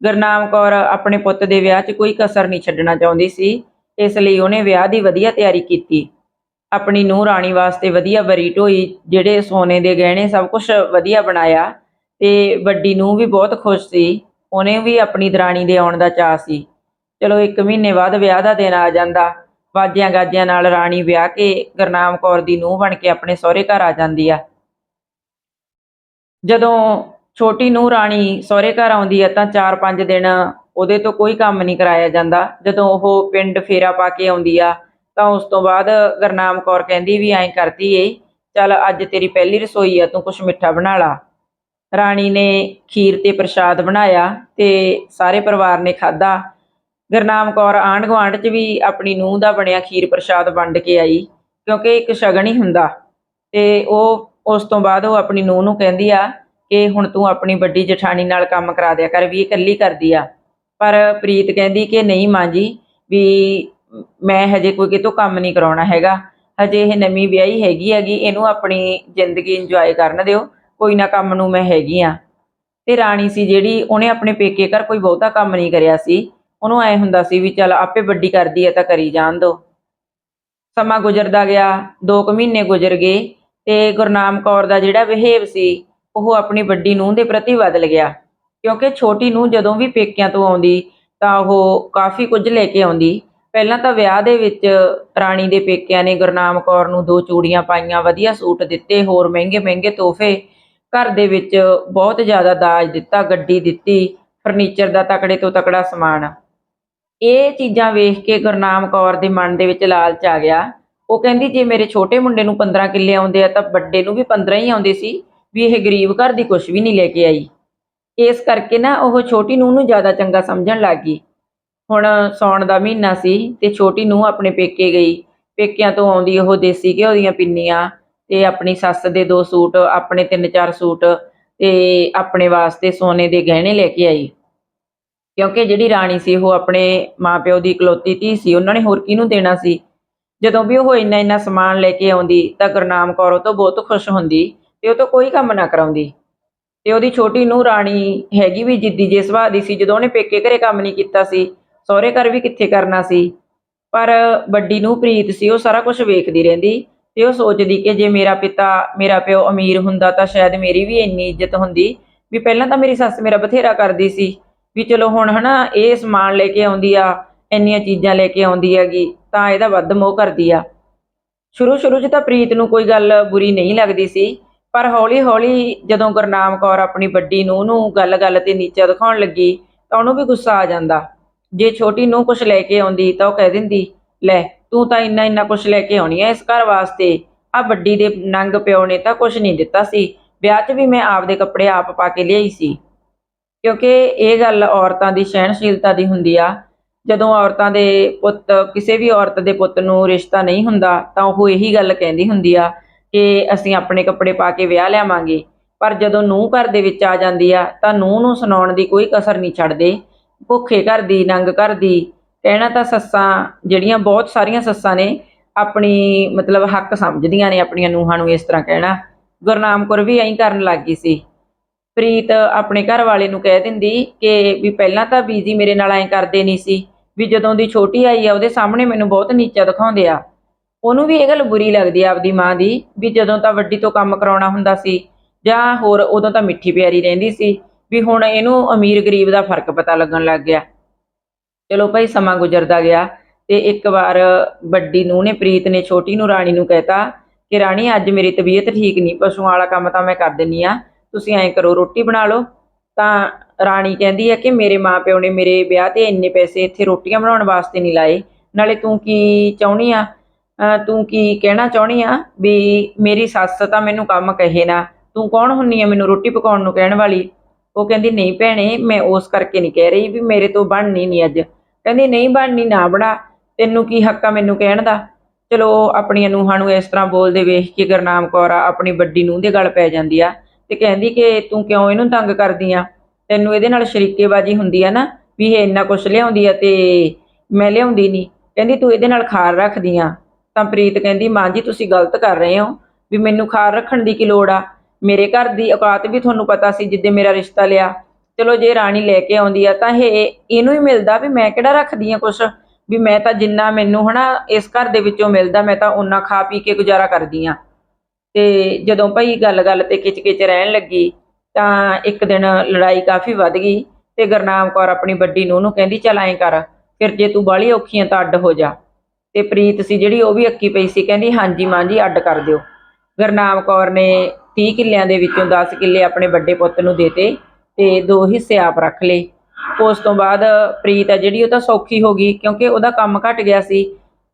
ਗੁਰਨਾਮ ਕੌਰ ਆਪਣੇ ਪੁੱਤ ਦੇ ਵਿਆਹ 'ਚ ਕੋਈ ਕਸਰ ਨਹੀਂ ਛੱਡਣਾ ਚਾਹੁੰਦੀ ਸੀ, ਇਸ ਲਈ ਉਹਨੇ ਵਿਆਹ ਦੀ ਵਧੀਆ ਤਿਆਰੀ ਕੀਤੀ। ਆਪਣੀ ਨੂੰਹ ਰਾਣੀ ਵਾਸਤੇ ਵਧੀਆ ਬਰੀ ਢੋਈ, ਜਿਹੜੇ ਸੋਨੇ ਦੇ ਗਹਿਣੇ ਸਭ ਕੁਝ ਵਧੀਆ ਬਣਾਇਆ ਤੇ ਵੱਡੀ ਨੂੰਹ ਵੀ ਬਹੁਤ ਖੁਸ਼ ਸੀ। ਉਹਨੇ ਵੀ ਆਪਣੀ ਦਰਾਣੀ ਦੇ ਆਉਣ ਦਾ ਚਾਅ ਸੀ। ਚਲੋ 1 ਮਹੀਨੇ ਬਾਅਦ ਵਿਆਹ ਦਾ ਦਿਨ ਆ ਜਾਂਦਾ। ਵਾਜਿਆਂ ਗਾਜਿਆਂ ਨਾਲ ਰਾਣੀ ਵਿਆਹ ਕੇ ਗੁਰਨਾਮ ਕੌਰ ਦੀ ਨੂੰਹ ਬਣ ਕੇ ਆਪਣੇ ਸਹੁਰੇ ਘਰ ਆ ਜਾਂਦੀ ਆ। ਜਦੋਂ ਛੋਟੀ ਨੂੰਹ ਰਾਣੀ ਸਹੁਰੇ ਘਰ ਆਉਂਦੀ ਆ ਤਾਂ 4-5 ਦਿਨ ਉਹਦੇ ਤੋਂ ਕੋਈ ਕੰਮ ਨਹੀਂ ਕਰਾਇਆ ਜਾਂਦਾ। ਜਦੋਂ ਉਹ ਪਿੰਡ ਫੇਰਾ ਪਾ ਕੇ ਆਉਂਦੀ ਆ ਤਾਂ ਉਸ ਤੋਂ ਬਾਅਦ ਗੁਰਨਾਮ ਕੌਰ ਕਹਿੰਦੀ ਵੀ ਐਂ ਕਰਦੀ ਏ, ਚੱਲ ਅੱਜ ਤੇਰੀ ਪਹਿਲੀ ਰਸੋਈ ਆ, ਤੂੰ ਕੁਛ ਮਿੱਠਾ ਬਣਾ ਲਾ। ਰਾਣੀ ਨੇ ਖੀਰ ਤੇ ਪ੍ਰਸ਼ਾਦ ਬਣਾਇਆ ਤੇ ਸਾਰੇ ਪਰਿਵਾਰ ਨੇ ਖਾਧਾ। ਗੁਰਨਾਮ ਕੌਰ ਆਂਢ ਗੁਆਂਢ 'ਚ ਵੀ ਆਪਣੀ ਨੂੰਹ ਦਾ ਬਣਿਆ ਖੀਰ ਪ੍ਰਸ਼ਾਦ ਵੰਡ ਕੇ ਆਈ, ਕਿਉਂਕਿ ਇੱਕ ਸ਼ਗਨ ਹੀ ਹੁੰਦਾ। ਤੇ ਉਹ ਉਸ ਤੋਂ ਬਾਅਦ ਉਹ ਆਪਣੀ ਨੂੰਹ ਨੂੰ ਕਹਿੰਦੀ ਆ ਕਿ ਹੁਣ ਤੂੰ ਆਪਣੀ ਵੱਡੀ ਜਠਾਣੀ ਨਾਲ ਕੰਮ ਕਰਾ ਦਿਆ ਕਰ, ਵੀ ਇਹ ਇਕੱਲੀ ਕਰਦੀ ਆ। ਪਰ ਪ੍ਰੀਤ ਕਹਿੰਦੀ ਕਿ ਨਹੀਂ ਮਾਂ ਜੀ, ਵੀ ਮੈਂ ਹਜੇ ਕੋਈ ਕਿਤੋਂ ਕੰਮ ਨਹੀਂ ਕਰਾਉਣਾ ਹੈਗਾ। ਹਜੇ ਇਹ ਨਵੀਂ ਵਿਆਹੀ ਹੈਗੀ ਹੈਗੀ, ਇਹਨੂੰ ਆਪਣੀ ਜ਼ਿੰਦਗੀ ਇੰਜੋਏ ਕਰਨ ਦਿਓ। ਕੋਈ ਨਾ ਕੰਮ ਨੂੰ ਮੈਂ ਹੈਗੀ ਆ। ਤੇ ਰਾਣੀ ਸੀ ਜਿਹੜੀ, ਉਹਨੇ ਆਪਣੇ ਪੇਕੇ ਘਰ ਕੋਈ ਬਹੁਤਾ ਕੰਮ ਨਹੀਂ ਕਰਿਆ ਸੀ। ਉਹਨੂੰ ਐ ਹੁੰਦਾ ਸੀ ਵੀ ਚੱਲ ਆਪੇ ਵੱਡੀ ਕਰਦੀ ਐ ਤਾਂ ਕਰੀ ਜਾਣ ਦੋ। ਸਮਾਂ ਗੁਜ਼ਰਦਾ ਗਿਆ 2 ਕੁ ਮਹੀਨੇ ਗੁਜ਼ਰ ਗਏ ਤੇ ਗੁਰਨਾਮ ਕੌਰ ਦਾ ਜਿਹੜਾ ਬਿਹੇਵ ਸੀ, ਉਹ ਆਪਣੀ ਵੱਡੀ ਨੂੰਹ ਦੇ ਪ੍ਰਤੀ ਬਦਲ ਗਿਆ। ਕਿਉਂਕਿ ਛੋਟੀ ਨੂੰਹ ਜਦੋਂ ਵੀ ਪੇਕਿਆਂ ਤੋਂ ਆਉਂਦੀ, ਤਾਂ ਉਹ ਕਾਫੀ ਕੁਝ ਲੈ ਕੇ ਆਉਂਦੀ। ਪਹਿਲਾਂ ਤਾਂ ਵਿਆਹ ਦੇ ਵਿੱਚ ਰਾਣੀ ਦੇ ਪੇਕਿਆਂ ਨੇ ਗੁਰਨਾਮ ਕੌਰ ਨੂੰ ਦੋ ਚੂੜੀਆਂ ਪਾਈਆਂ, ਵਧੀਆ ਸੂਟ ਦਿੱਤੇ, ਹੋਰ ਮਹਿੰਗੇ ਮਹਿੰਗੇ ਤੋਹਫੇ ਘਰ ਦੇ ਵਿੱਚ ਬਹੁਤ ਜ਼ਿਆਦਾ ਦਾਜ ਦਿੱਤਾ, ਗੱਡੀ ਦਿੱਤੀ ਫਰਨੀਚਰ ਦਾ ਤਕੜੇ ਤੋਂ ਤਕੜਾ ਸਮਾਨ। ਇਹ ਚੀਜ਼ਾਂ ਵੇਖ ਕੇ ਗੁਰਨਾਮ ਕੌਰ ਦੇ ਮਨ ਦੇ ਵਿੱਚ ਲਾਲਚ ਆ ਗਿਆ। ਉਹ ਕਹਿੰਦੀ, ਜੇ ਮੇਰੇ ਛੋਟੇ ਮੁੰਡੇ ਨੂੰ 15 ਕਿੱਲੇ ਆਉਂਦੇ ਆ, ਤਾਂ ਵੱਡੇ ਨੂੰ ਵੀ 15 ਹੀ ਆਉਂਦੇ ਸੀ, ਵੀ ਇਹ ਗਰੀਬ ਘਰ ਦੀ ਕੁਝ ਵੀ ਨਹੀਂ ਲੈ ਕੇ ਆਈ। ਇਸ ਕਰਕੇ ਨਾ ਉਹ ਛੋਟੀ ਨੂੰਹ ਨੂੰ ਜ਼ਿਆਦਾ ਚੰਗਾ ਸਮਝਣ ਲੱਗ ਗਈ। ਹੁਣ ਸੌਣ ਦਾ ਮਹੀਨਾ ਸੀ ਤੇ ਛੋਟੀ ਨੂੰਹ ਆਪਣੇ ਪੇਕੇ ਗਈ। ਪੇਕਿਆਂ ਤੋਂ ਆਉਂਦੀ ਉਹ ਦੇਸੀ ਘਿਓ ਦੀਆਂ ਪਿੰਨੀਆਂ ਤੇ ਆਪਣੀ ਸੱਸ ਦੇ ਦੋ ਸੂਟ, ਆਪਣੇ ਤਿੰਨ ਚਾਰ ਸੂਟ ਤੇ ਆਪਣੇ ਵਾਸਤੇ ਸੋਨੇ ਦੇ ਗਹਿਣੇ ਲੈ ਕੇ ਆਈ। ਕਿਉਂਕਿ ਜਿਹੜੀ ਰਾਣੀ ਸੀ ਉਹ ਆਪਣੇ ਮਾਪਿਓ ਦੀ ਇਕਲੌਤੀ ਧੀ ਸੀ, ਉਹਨਾਂ ਨੇ ਹੋਰ ਕਿਹਨੂੰ ਦੇਣਾ ਸੀ? ਜਦੋਂ ਵੀ ਉਹ ਇੰਨਾ ਇੰਨਾ ਸਮਾਨ ਲੈ ਕੇ ਆਉਂਦੀ ਤਾਂ ਗੁਰਨਾਮ ਕੌਰ ਉਹ ਤੋਂ ਬਹੁਤ ਖੁਸ਼ ਹੁੰਦੀ ਤੇ ਉਹ ਤੋਂ ਕੋਈ ਕੰਮ ਨਾ ਕਰਾਉਂਦੀ। ਤੇ ਉਹਦੀ ਛੋਟੀ ਨੂੰਹ ਰਾਣੀ ਹੈਗੀ ਵੀ ਜਿੱਦੀ ਜੇ ਸੁਭਾਅ ਦੀ ਸੀ, ਜਦੋਂ ਉਹਨੇ ਪੇਕੇ ਘਰੇ ਕੰਮ ਨਹੀਂ ਕੀਤਾ ਸੀ, ਸਹੁਰੇ ਘਰ ਵੀ ਕਿੱਥੇ ਕਰਨਾ ਸੀ? ਪਰ ਵੱਡੀ ਨੂੰਹ ਪ੍ਰੀਤ ਸੀ, ਉਹ ਸਾਰਾ ਕੁਝ ਵੇਖਦੀ ਰਹਿੰਦੀ ਤੇ ਉਹ ਸੋਚਦੀ ਕਿ ਜੇ ਮੇਰਾ ਪਿਤਾ, ਮੇਰਾ ਪਿਓ ਅਮੀਰ ਹੁੰਦਾ ਤਾਂ ਸ਼ਾਇਦ ਮੇਰੀ ਵੀ ਇੰਨੀ ਇੱਜ਼ਤ ਹੁੰਦੀ। ਵੀ ਪਹਿਲਾਂ ਤਾਂ ਮੇਰੀ ਸੱਸ ਮੇਰਾ ਬਥੇਰਾ ਕਰਦੀ ਸੀ ਵੀ ਚਲੋ ਹੁਣ ਹਨਾ ਇਹ ਸਮਾਨ ਲੈ ਕੇ ਆਉਂਦੀ ਆ, ਇੰਨੀਆਂ ਚੀਜ਼ਾਂ ਲੈ ਕੇ ਆਉਂਦੀ ਹੈਗੀ, ਤਾਂ ਇਹਦਾ ਵੱਧ ਮੋਹ ਕਰਦੀ ਆ। ਸ਼ੁਰੂ ਸ਼ੁਰੂ 'ਚ ਤਾਂ ਪ੍ਰੀਤ ਨੂੰ ਕੋਈ ਗੱਲ ਬੁਰੀ ਨਹੀਂ ਲੱਗਦੀ ਸੀ, ਪਰ ਹੌਲੀ ਹੌਲੀ ਜਦੋਂ ਗੁਰਨਾਮ ਕੌਰ ਆਪਣੀ ਵੱਡੀ ਨੂੰਹ ਨੂੰ ਗੱਲ-ਗੱਲ ਤੇ ਨੀਚਾ ਦਿਖਾਉਣ ਲੱਗੀ, ਤਾਂ ਉਹਨੂੰ ਵੀ ਗੁੱਸਾ ਆ ਜਾਂਦਾ। ਜੇ ਛੋਟੀ ਨੂੰਹ ਕੁਝ ਲੈ ਕੇ ਆਉਂਦੀ ਤਾਂ ਉਹ ਕਹਿ ਦਿੰਦੀ, ਲੈ ਤੂੰ ਤਾਂ ਇੰਨਾ ਇੰਨਾ ਕੁਝ ਲੈ ਕੇ ਆਉਣੀ ਐ ਇਸ ਘਰ ਵਾਸਤੇ। ਆ ਵੱਡੀ ਦੇ ਨੰਗ ਪਿਓ ਨੇ ਤਾਂ ਕੁਝ ਨਹੀਂ ਦਿੱਤਾ ਸੀ। ਵਿਆਹ 'ਚ ਵੀ ਮੈਂ ਆਪਦੇ ਕੱਪੜੇ ਆਪ ਪਾ ਕੇ ਲਿਆਈ ਸੀ। ਕਿਉਂਕਿ ਇਹ ਗੱਲ ਔਰਤਾਂ ਦੀ ਸਹਿਣਸ਼ੀਲਤਾ ਦੀ ਹੁੰਦੀ ਆ। ਜਦੋਂ ਔਰਤਾਂ ਦੇ ਪੁੱਤ, ਕਿਸੇ ਵੀ ਔਰਤ ਦੇ ਪੁੱਤ ਨੂੰ ਰਿਸ਼ਤਾ ਨਹੀਂ ਹੁੰਦਾ, ਤਾਂ ਉਹ ਇਹੀ ਗੱਲ ਕਹਿੰਦੀ ਹੁੰਦੀ ਆ ਕਿ ਅਸੀਂ ਆਪਣੇ ਕੱਪੜੇ ਪਾ ਕੇ ਵਿਆਹ ਲਿਆਵਾਂਗੇ। ਪਰ ਜਦੋਂ ਨੂੰਹ ਘਰ ਦੇ ਵਿੱਚ ਆ ਜਾਂਦੀ ਆ, ਤਾਂ ਨੂੰਹ ਨੂੰ ਸੁਣਾਉਣ ਦੀ ਕੋਈ ਕਸਰ ਨਹੀਂ ਛੱਡਦੇ। ਭੁੱਖੇ ਘਰ ਦੀ, ਨੰਗ ਘਰ ਦੀ। ਕਹਿਣਾ ਤਾਂ ਸੱਸਾਂ, ਜਿਹੜੀਆਂ ਬਹੁਤ ਸਾਰੀਆਂ ਸੱਸਾਂ ਨੇ, ਆਪਣੀ ਮਤਲਬ ਹੱਕ ਸਮਝਦੀਆਂ ਨੇ ਆਪਣੀਆਂ ਨੂੰਹਾਂ ਨੂੰ ਇਸ ਤਰ੍ਹਾਂ ਕਹਿਣਾ। ਗੁਰਨਾਮ ਕੌਰ ਵੀ ਐਂ ਕਰਨ ਲੱਗ ਗਈ ਸੀ। ਪ੍ਰੀਤ ਆਪਣੇ ਘਰ ਵਾਲੇ ਨੂੰ ਕਹਿ ਦਿੰਦੀ ਕਿ ਵੀ ਪਹਿਲਾਂ ਤਾਂ ਬੀਜੀ ਮੇਰੇ ਨਾਲ ਐਂ ਕਰਦੇ ਨਹੀਂ ਸੀ, ਵੀ ਜਦੋਂ ਦੀ ਛੋਟੀ ਆਈ ਆ, ਉਹਦੇ ਸਾਹਮਣੇ ਮੈਨੂੰ ਬਹੁਤ ਨੀਚਾ ਦਿਖਾਉਂਦੇ ਆ। ਉਹਨੂੰ ਵੀ ਇਹ ਗੱਲ ਬੁਰੀ ਲੱਗਦੀ ਆ ਆਪਦੀ ਮਾਂ ਦੀ, ਵੀ ਜਦੋਂ ਤਾਂ ਵੱਡੀ ਤੋਂ ਕੰਮ ਕਰਾਉਣਾ ਹੁੰਦਾ ਸੀ, ਜਾਂ ਹੋਰ ਉਦੋਂ ਤਾਂ ਮਿੱਠੀ ਪਿਆਰੀ ਰਹਿੰਦੀ ਸੀ, ਵੀ ਹੁਣ ਇਹਨੂੰ ਅਮੀਰ ਗਰੀਬ ਦਾ ਫ਼ਰਕ ਪਤਾ ਲੱਗਣ ਲੱਗ ਗਿਆ। ਚਲੋ ਭਾਈ ਸਮਾਂ ਗੁਜ਼ਰਦਾ ਗਿਆ ਤੇ ਇੱਕ ਵਾਰ ਵੱਡੀ ਨੂੰ ਨੇ, ਪ੍ਰੀਤ ਨੇ, ਛੋਟੀ ਨੂੰ, ਰਾਣੀ ਨੂੰ ਕਹਿਤਾ ਕਿ ਰਾਣੀ, ਅੱਜ ਮੇਰੀ ਤਬੀਅਤ ਠੀਕ ਨਹੀਂ, ਪਸ਼ੂਆਂ ਵਾਲਾ ਕੰਮ ਤਾਂ ਮੈਂ ਕਰ ਦਿੰਨੀ ਆ, ਤੁਸੀਂ ਐਂ ਕਰੋ, ਰੋਟੀ ਬਣਾ ਲਓ। ਤਾਂ ਰਾਣੀ ਕਹਿੰਦੀ ਹੈ ਕਿ ਮੇਰੇ ਮਾਪਿਓ ਨੇ ਮੇਰੇ ਵਿਆਹ ਤੇ ਇੰਨੇ ਪੈਸੇ ਇੱਥੇ ਰੋਟੀਆਂ ਬਣਾਉਣ ਵਾਸਤੇ ਨਹੀਂ ਲਾਏ। ਨਾਲੇ ਤੂੰ ਕੀ ਚਾਹੁੰਦੀ ਆ? ਤੂੰ ਕੀ ਕਹਿਣਾ ਚਾਹੁੰਦੀ ਆ ਵੀ ਮੇਰੀ ਸੱਸ ਤਾਂ ਮੈਨੂੰ ਕੰਮ ਕਹੇ ਨਾ, ਤੂੰ ਕੌਣ ਹੁੰਨੀ ਆ ਮੈਨੂੰ ਰੋਟੀ ਪਕਾਉਣ ਨੂੰ ਕਹਿਣ ਵਾਲੀ? ਉਹ ਕਹਿੰਦੀ, ਨਹੀਂ ਭੈਣੇ, ਮੈਂ ਉਸ ਕਰਕੇ ਨਹੀਂ ਕਹਿ ਰਹੀ ਵੀ ਮੇਰੇ ਤੋਂ ਬਣਨੀ ਨਹੀਂ ਅੱਜ। ਕਹਿੰਦੀ, ਨਹੀਂ ਬਣਨੀ ਨਾ ਬਣਾ। ਤੈਨੂੰ ਕੀ ਹੱਕ ਆ ਮੈਨੂੰ ਕਹਿਣ ਦਾ? ਚਲੋ, ਆਪਣੀਆਂ ਨੂੰਹਾਂ ਨੂੰ ਇਸ ਤਰ੍ਹਾਂ ਬੋਲਦੇ ਵੇਖ ਕੇ ਗੁਰਨਾਮ ਕੌਰ ਆ, ਆਪਣੀ ਵੱਡੀ ਨੂੰਹ ਦੇ ਗਲ ਪੈ ਜਾਂਦੀ ਆ ਤੇ ਕਹਿੰਦੀ ਕਿ ਤੂੰ ਕਿਉਂ ਇਹਨੂੰ ਤੰਗ ਕਰਦੀ ਆ? ਤੈਨੂੰ ਇਹਦੇ ਨਾਲ ਸ਼ਰੀਕੇਬਾਜ਼ੀ ਹੁੰਦੀ ਆ ਨਾ, ਵੀ ਇਹ ਇੰਨਾ ਕੁਛ ਲਿਆਉਂਦੀ ਆ ਤੇ ਮੈਂ ਲਿਆਉਂਦੀ ਨਹੀਂ ਕਹਿੰਦੀ, ਤੂੰ ਇਹਦੇ ਨਾਲ ਖਾਰ ਰੱਖਦੀ ਆ। ਤਾਂ ਪ੍ਰੀਤ ਕਹਿੰਦੀ, ਮਾਂ ਜੀ, ਤੁਸੀਂ ਗਲਤ ਕਰ ਰਹੇ ਹੋ, ਵੀ ਮੈਨੂੰ ਖਾਰ ਰੱਖਣ ਦੀ ਕੀ ਲੋੜ ਆ? ਮੇਰੇ ਘਰ ਦੀ ਔਕਾਤ ਵੀ ਤੁਹਾਨੂੰ ਪਤਾ ਸੀ, ਜਿੱਦੇ ਮੇਰਾ ਰਿਸ਼ਤਾ ਲਿਆ। ਚਲੋ ਜੇ ਰਾਣੀ ਲੈ ਕੇ ਆਉਂਦੀ ਆ ਤਾਂ ਇਹ ਇਹਨੂੰ ਹੀ ਮਿਲਦਾ ਵੀ ਮੈਂ ਕਿਹੜਾ ਰੱਖਦੀ ਆ ਕੁਛ? ਵੀ ਮੈਂ ਤਾਂ ਜਿੰਨਾ ਮੈਨੂੰ ਹਨਾ ਇਸ ਘਰ ਦੇ ਵਿੱਚੋਂ ਮਿਲਦਾ, ਮੈਂ ਤਾਂ ਉਹਨਾਂ ਖਾ ਪੀ ਕੇ ਗੁਜ਼ਾਰਾ ਕਰਦੀ ਆ। ਤੇ ਜਦੋਂ ਭਾਈ ਗੱਲ-ਗੱਲ ਤੇ ਕਿਚ-ਕਿਚ ਰਹਿਣ ਲੱਗੀ, ਤਾਂ ਇੱਕ ਦਿਨ ਲੜਾਈ ਕਾਫੀ ਵੱਧ ਗਈ ਤੇ ਗੁਰਨਾਮ ਕੌਰ ਆਪਣੀ ਵੱਡੀ ਨੂੰਹ ਨੂੰ ਕਹਿੰਦੀ, ਚੱਲ ਐਂ ਕਰ, ਫਿਰ ਜੇ ਤੂੰ ਬਾਹਲੀ ਔਖੀ ਆ ਤਾਂ ਅੱਡ ਹੋ ਜਾ। ਤੇ ਪ੍ਰੀਤ ਸੀ ਜਿਹੜੀ, ਉਹ ਵੀ ਅੱਕੀ ਪਈ ਸੀ, ਕਹਿੰਦੀ, ਹਾਂਜੀ ਮਾਂ ਜੀ, ਅੱਡ ਕਰ ਦਿਓ। ਗੁਰਨਾਮ ਕੌਰ ਨੇ 30 ਕਿੱਲਿਆਂ ਦੇ ਵਿੱਚੋਂ 10 ਕਿੱਲੇ ਆਪਣੇ ਵੱਡੇ ਪੁੱਤ ਨੂੰ ਦੇਤੇ ਤੇ ਦੋ ਹਿੱਸੇ ਆਪ ਰੱਖ ਲਏ। ਉਸ ਤੋਂ ਬਾਅਦ ਪ੍ਰੀਤ ਆ ਜਿਹੜੀ ਉਹ ਤਾਂ ਸੌਖੀ ਹੋ ਗਈ ਕਿਉਂਕਿ ਉਹਦਾ ਕੰਮ ਘਟ ਗਿਆ ਸੀ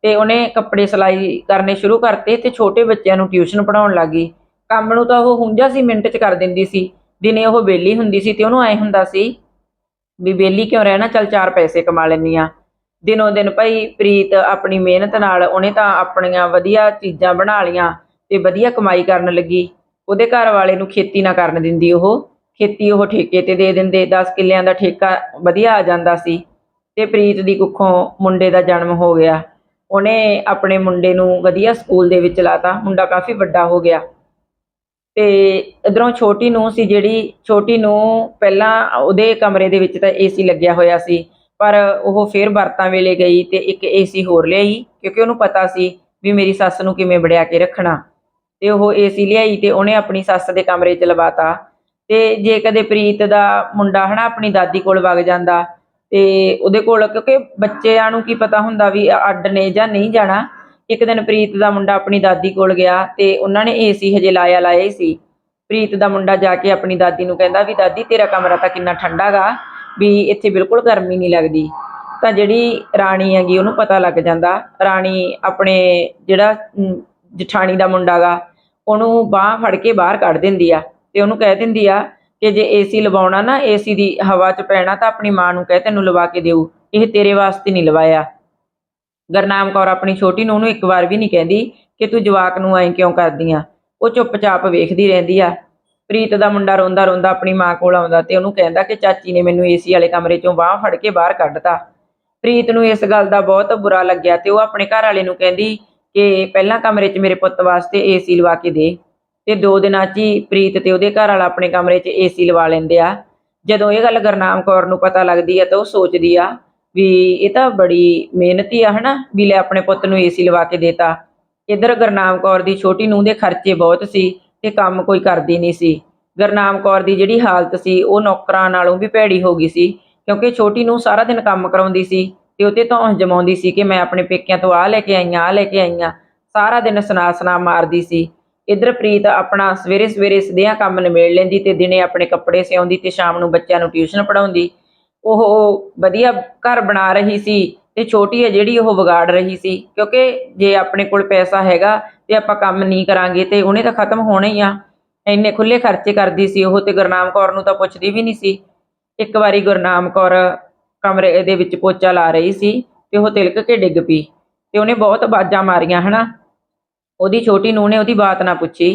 ਤੇ ਉਹਨੇ ਕੱਪੜੇ ਸਿਲਾਈ ਕਰਨੇ ਸ਼ੁਰੂ ਕਰਤੇ ਤੇ ਛੋਟੇ ਬੱਚਿਆਂ ਨੂੰ ਟਿਊਸ਼ਨ ਪੜਾਉਣ ਲੱਗੀ ਕੰਮ ਨੂੰ ਤਾਂ ਉਹ ਹੁੰਜਾ ਸੀ, ਮਿੰਟ 'ਚ ਕਰ ਦਿੰਦੀ ਸੀ। ਦਿਨੇ ਉਹ ਵਿਹਲੀ ਹੁੰਦੀ ਸੀ ਤੇ ਉਹਨੂੰ ਐ ਹੁੰਦਾ ਸੀ ਵੀ ਵਿਹਲੀ ਕਿਉਂ ਰਹਿਣਾ, ਚੱਲ ਚਾਰ ਪੈਸੇ ਕਮਾ ਲੈਂਦੀ ਆ ਦਿਨੋਂ ਦਿਨ ਭਾਈ ਪ੍ਰੀਤ ਆਪਣੀ ਮਿਹਨਤ ਨਾਲ ਉਹਨੇ ਤਾਂ ਆਪਣੀਆਂ ਵਧੀਆ ਚੀਜ਼ਾਂ ਬਣਾ ਲੀਆਂ ਤੇ ਵਧੀਆ ਕਮਾਈ ਕਰਨ ਲੱਗੀ। ਉਹਦੇ ਘਰ ਵਾਲੇ ਨੂੰ ਖੇਤੀ ਨਾ ਕਰਨ ਦਿੰਦੀ ਉਹ। ਖੇਤੀ ਉਹ ਠੇਕੇ ਤੇ ਦੇ ਦਿੰਦੇ 10 ਕਿੱਲਿਆਂ ਦਾ ਠੇਕਾ ਵਧੀਆ ਆ ਜਾਂਦਾ ਸੀ। ਤੇ ਪ੍ਰੀਤ ਦੀ ਕੁੱਖੋਂ ਮੁੰਡੇ ਦਾ ਜਨਮ ਹੋ ਗਿਆ। ਉਹਨੇ ਆਪਣੇ ਮੁੰਡੇ ਨੂੰ ਵਧੀਆ ਸਕੂਲ ਦੇ ਵਿੱਚ ਲਾਤਾ। ਮੁੰਡਾ ਕਾਫੀ ਵੱਡਾ ਹੋ ਗਿਆ। ਤੇ ਇਧਰੋਂ ਛੋਟੀ ਨੂੰ ਸੀ ਜਿਹੜੀ, ਛੋਟੀ ਨੂੰ ਪਹਿਲਾਂ ਉਹਦੇ ਕਮਰੇ ਦੇ ਵਿੱਚ ਤਾਂ ਏਸੀ ਲੱਗਿਆ ਹੋਇਆ ਸੀ। ਪਰ ਉਹ ਫੇਰ ਵਰਤਾਂ ਵੇਲੇ ਗਈ ਤੇ ਇੱਕ ਏਸੀ ਹੋਰ ਲਿਆਈ, ਕਿਉਂਕਿ ਉਹਨੂੰ ਪਤਾ ਸੀ ਵੀ ਮੇਰੀ ਸੱਸ ਨੂੰ ਕਿਵੇਂ ਵੜਿਆ ਕੇ ਰੱਖਣਾ। ਤੇ ਉਹ ਏਸੀ ਲਿਆਈ ਤੇ ਉਹਨੇ ਆਪਣੀ ਸੱਸ ਦੇ ਕਮਰੇ 'ਚ ਲਵਾਤਾ। ਤੇ ਜੇ ਕਦੇ ਪ੍ਰੀਤ ਦਾ ਮੁੰਡਾ ਹਨਾ ਆਪਣੀ ਦਾਦੀ ਕੋਲ ਵਗ ਜਾਂਦਾ ਤੇ ਉਹਦੇ ਕੋਲ, ਕਿਉਂਕਿ ਬੱਚਿਆਂ ਨੂੰ ਕੀ ਪਤਾ ਹੁੰਦਾ ਵੀ ਅੱਡ ਨੇ ਜਾਂ ਨਹੀਂ ਜਾਣਾ, ਇੱਕ ਦਿਨ ਪ੍ਰੀਤ ਦਾ ਮੁੰਡਾ ਆਪਣੀ ਦਾਦੀ ਕੋਲ ਗਿਆ ਤੇ ਉਹਨਾਂ ਨੇ ਏਸੀ ਹਜੇ ਲਾਇਆ ਲਾਇਆ ਹੀ ਸੀ। ਪ੍ਰੀਤ ਦਾ ਮੁੰਡਾ ਜਾ ਕੇ ਆਪਣੀ ਦਾਦੀ ਨੂੰ ਕਹਿੰਦਾ ਵੀ ਦਾਦੀ ਤੇਰਾ ਕਮਰਾ ਤਾਂ ਕਿੰਨਾ ਠੰਡਾ ਗਾ, ਵੀ ਇੱਥੇ ਬਿਲਕੁਲ ਗਰਮੀ ਨਹੀਂ ਲੱਗਦੀ। ਤਾਂ ਜਿਹੜੀ ਰਾਣੀ ਹੈਗੀ ਉਹਨੂੰ ਪਤਾ ਲੱਗ ਜਾਂਦਾ। ਰਾਣੀ ਆਪਣੇ ਜਿਹੜਾ ਜਠਾਣੀ ਦਾ ਮੁੰਡਾ ਗਾ, ਉਹਨੂੰ ਬਾਹ ਫੜ ਕੇ ਬਾਹਰ ਕੱਢ ਦਿੰਦੀ ਆ। ਤੇ ਉਹਨੂੰ ਕਹਿ ਦਿੰਦੀ ਆ ਕਿ ਜੇ ਏਸੀ ਲਵਾਉਣਾ ਨਾ ਏਸੀ ਦੀ ਹਵਾ 'ਚ ਪੈਣਾ ਤਾਂ ਆਪਣੀ ਮਾਂ ਨੂੰ ਕਹਿ ਤੈਨੂੰ ਲਵਾ ਕੇ ਦੇਊ ਇਹ ਤੇਰੇ ਵਾਸਤੇ ਨਹੀਂ ਲਵਾਇਆ। ਗਰਨਾਮ ਕੌਰ ਆਪਣੀ ਛੋਟੀ ਨੂੰ ਉਹਨੂੰ ਇੱਕ ਵਾਰ ਵੀ ਨਹੀਂ ਕਹਿੰਦੀ ਕਿ ਤੂੰ ਜਵਾਕ ਨੂੰ ਐਂ ਕਿਉਂ ਕਰਦੀ ਆ। ਉਹ ਚੁੱਪਚਾਪ ਵੇਖਦੀ ਰਹਿੰਦੀ ਆ। ਪ੍ਰੀਤ ਦਾ ਮੁੰਡਾ ਰੋਂਦਾ ਰੋਂਦਾ ਆਪਣੀ ਮਾਂ ਕੋਲ ਆਉਂਦਾ ਤੇ ਉਹਨੂੰ ਕਹਿੰਦਾ ਕਿ ਚਾਚੀ ਨੇ ਮੈਨੂੰ ਏਸੀ ਵਾਲੇ ਕਮਰੇ ਚੋਂ ਬਾਹ ਫੜ ਕੇ ਬਾਹਰ ਕੱਢਤਾ। ਪ੍ਰੀਤ ਨੂੰ ਇਸ ਗੱਲ ਦਾ ਬਹੁਤ ਬੁਰਾ ਲੱਗਿਆ ਤੇ ਉਹ ਆਪਣੇ ਘਰ ਵਾਲੇ ਨੂੰ ਕਹਿੰਦੀ ਕਿ ਪਹਿਲਾਂ ਕਮਰੇ 'ਚ ਮੇਰੇ ਪੁੱਤ ਵਾਸਤੇ ਏਸੀ ਲਵਾ ਕੇ ਦੇ। ਤੇ ਦੋ ਦਿਨਾਂ 'ਚ ਹੀ ਪ੍ਰੀਤ ਤੇ ਉਹਦੇ ਘਰ ਵਾਲਾ ਆਪਣੇ ਕਮਰੇ 'ਚ ਏਸੀ ਲਵਾ ਲੈਂਦੇ ਆ। ਜਦੋਂ ਇਹ ਗੱਲ ਗੁਰਨਾਮ ਕੌਰ ਨੂੰ ਪਤਾ ਲੱਗਦੀ ਆ ਤਾਂ ਉਹ ਸੋਚਦੀ ਆ ਵੀ ਇਹ ਤਾਂ ਬੜੀ ਮਿਹਨਤੀ ਆ, ਹਨਾ, ਵੀ ਲੈ ਆਪਣੇ ਪੁੱਤ ਨੂੰ ਏਸੀ ਲਵਾ ਕੇ ਦੇਤਾ। ਇਧਰ ਗੁਰਨਾਮ ਕੌਰ ਦੀ ਛੋਟੀ ਨੂੰਹ ਦੇ ਖਰਚੇ ਬਹੁਤ ਸੀ ਤੇ ਕੰਮ ਕੋਈ ਕਰਦੀ ਨਹੀਂ ਸੀ। ਗੁਰਨਾਮ ਕੌਰ ਦੀ ਜਿਹੜੀ ਹਾਲਤ ਸੀ, ਉਹ ਨੌਕਰਾਂ ਨਾਲੋਂ ਵੀ ਭੈੜੀ ਹੋ ਗਈ ਸੀ, ਕਿਉਂਕਿ ਛੋਟੀ ਨੂੰ ਸਾਰਾ ਦਿਨ ਕੰਮ ਕਰਾਉਂਦੀ ਸੀ ਤੇ ਉਤੇ ਤਾਂ ਜਮਾਉਂਦੀ ਸੀ ਕਿ ਮੈਂ ਆਪਣੇ ਪੇਕਿਆਂ ਤੋਂ ਆ ਲੈ ਕੇ ਆਈਆਂ ਆ ਲੈ ਕੇ ਆਈਆਂ, ਸਾਰਾ ਦਿਨ ਸੁਨਾ ਸੁਨਾ ਮਾਰਦੀ ਸੀ। ਇਧਰ ਪ੍ਰੀਤ ਆਪਣਾ ਸਵੇਰੇ ਸਵੇਰੇ ਸਦਿਆਂ ਕੰਮ ਨਿਬੇੜ ਲੈਂਦੀ ਤੇ ਦਿਨੇ ਆਪਣੇ ਕੱਪੜੇ ਸਿਉਂਦੀ ਤੇ ਸ਼ਾਮ ਨੂੰ ਬੱਚਿਆਂ ਨੂੰ ਟਿਊਸ਼ਨ ਪੜਾਉਂਦੀ ਉਹ ਵਧੀਆ ਘਰ ਬਣਾ ਰਹੀ ਸੀ ਤੇ ਛੋਟੀ ਹੈ ਜਿਹੜੀ ਉਹ ਵਿਗਾੜ ਰਹੀ ਸੀ। ਕਿਉਂਕਿ ਜੇ ਆਪਣੇ ਕੋਲ ਪੈਸਾ ਹੈਗਾ ਤੇ ਆਪਾਂ ਕੰਮ ਨਹੀਂ ਕਰਾਂਗੇ ਤੇ ਉਹਨੇ ਤਾਂ ਖਤਮ ਹੋਣਾ ਹੀ ਆ। ਇੰਨੇ ਖੁੱਲੇ ਖਰਚੇ ਕਰਦੀ ਸੀ ਉਹ ਤੇ ਗੁਰਨਾਮ ਕੌਰ ਨੂੰ ਤਾਂ ਪੁੱਛਦੀ ਵੀ ਨਹੀਂ ਸੀ। ਇੱਕ ਵਾਰੀ ਗੁਰਨਾਮ ਕੌਰ ਕਮਰੇ ਦੇ ਵਿੱਚ ਪੋਚਾ ਲਾ ਰਹੀ ਸੀ ਤੇ ਉਹ ਤਿਲਕ ਕੇ ਡਿੱਗ ਪਈ ਤੇ ਉਹਨੇ ਬਹੁਤ ਬਾਜਾਂ ਮਾਰੀਆਂ, ਹਨਾ? ਉਹਦੀ ਛੋਟੀ ਨੂੰਹ ਨੇ ਉਹਦੀ ਬਾਤ ਨਾ ਪੁੱਛੀ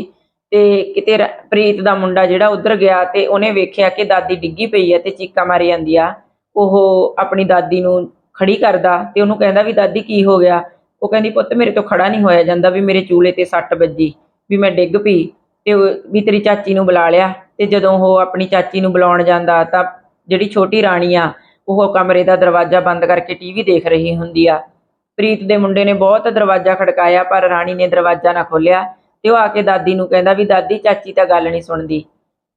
ਤੇ ਕਿਤੇ ਪ੍ਰੀਤ ਦਾ ਮੁੰਡਾ ਜਿਹੜਾ ਉਧਰ ਗਿਆ ਤੇ ਉਹਨੇ ਵੇਖਿਆ ਕਿ ਦਾਦੀ ਡਿੱਗੀ ਪਈ ਹੈ ਤੇ ਚੀਕਾਂ ਮਾਰੀ ਜਾਂਦੀ ਆ। ਉਹ ਆਪਣੀ ਦਾਦੀ ਨੂੰ ਖੜੀ ਕਰਦਾ ਤੇ ਉਹਨੂੰ ਕਹਿੰਦਾ ਵੀ ਦਾਦੀ ਕੀ ਹੋ ਗਿਆ? ਉਹ ਕਹਿੰਦੀ, ਪੁੱਤ ਮੇਰੇ ਤੋਂ ਖੜਾ ਨਹੀਂ ਹੋਇਆ ਜਾਂਦਾ ਵੀ ਮੇਰੇ ਚੂਲੇ ਤੇ ਸੱਟ ਵੱਜੀ, ਵੀ ਮੈਂ ਡਿੱਗ ਪਈ ਤੇ ਵੀ ਤੇਰੀ ਚਾਚੀ ਨੂੰ ਬੁਲਾ ਲਿਆ ਤੇ ਜਦੋਂ ਉਹ ਆਪਣੀ ਚਾਚੀ ਨੂੰ ਬੁਲਾਉਣ ਜਾਂਦਾ ਤਾਂ ਜਿਹੜੀ ਛੋਟੀ ਰਾਣੀ ਆ, ਉਹ ਕਮਰੇ ਦਾ ਦਰਵਾਜ਼ਾ ਬੰਦ ਕਰਕੇ ਟੀਵੀ ਦੇਖ ਰਹੀ ਹੁੰਦੀ ਆ। ਪ੍ਰੀਤ ਦੇ ਮੁੰਡੇ ਨੇ ਬਹੁਤ ਦਰਵਾਜ਼ਾ ਖੜਕਾਇਆ, ਪਰ ਰਾਣੀ ਨੇ ਦਰਵਾਜ਼ਾ ਨਾ ਖੋਲਿਆ ਤੇ ਉਹ ਆ ਕੇ ਦਾਦੀ ਨੂੰ ਕਹਿੰਦਾ ਵੀ ਦਾਦੀ, ਚਾਚੀ ਤਾਂ ਗੱਲ ਨਹੀਂ ਸੁਣਦੀ।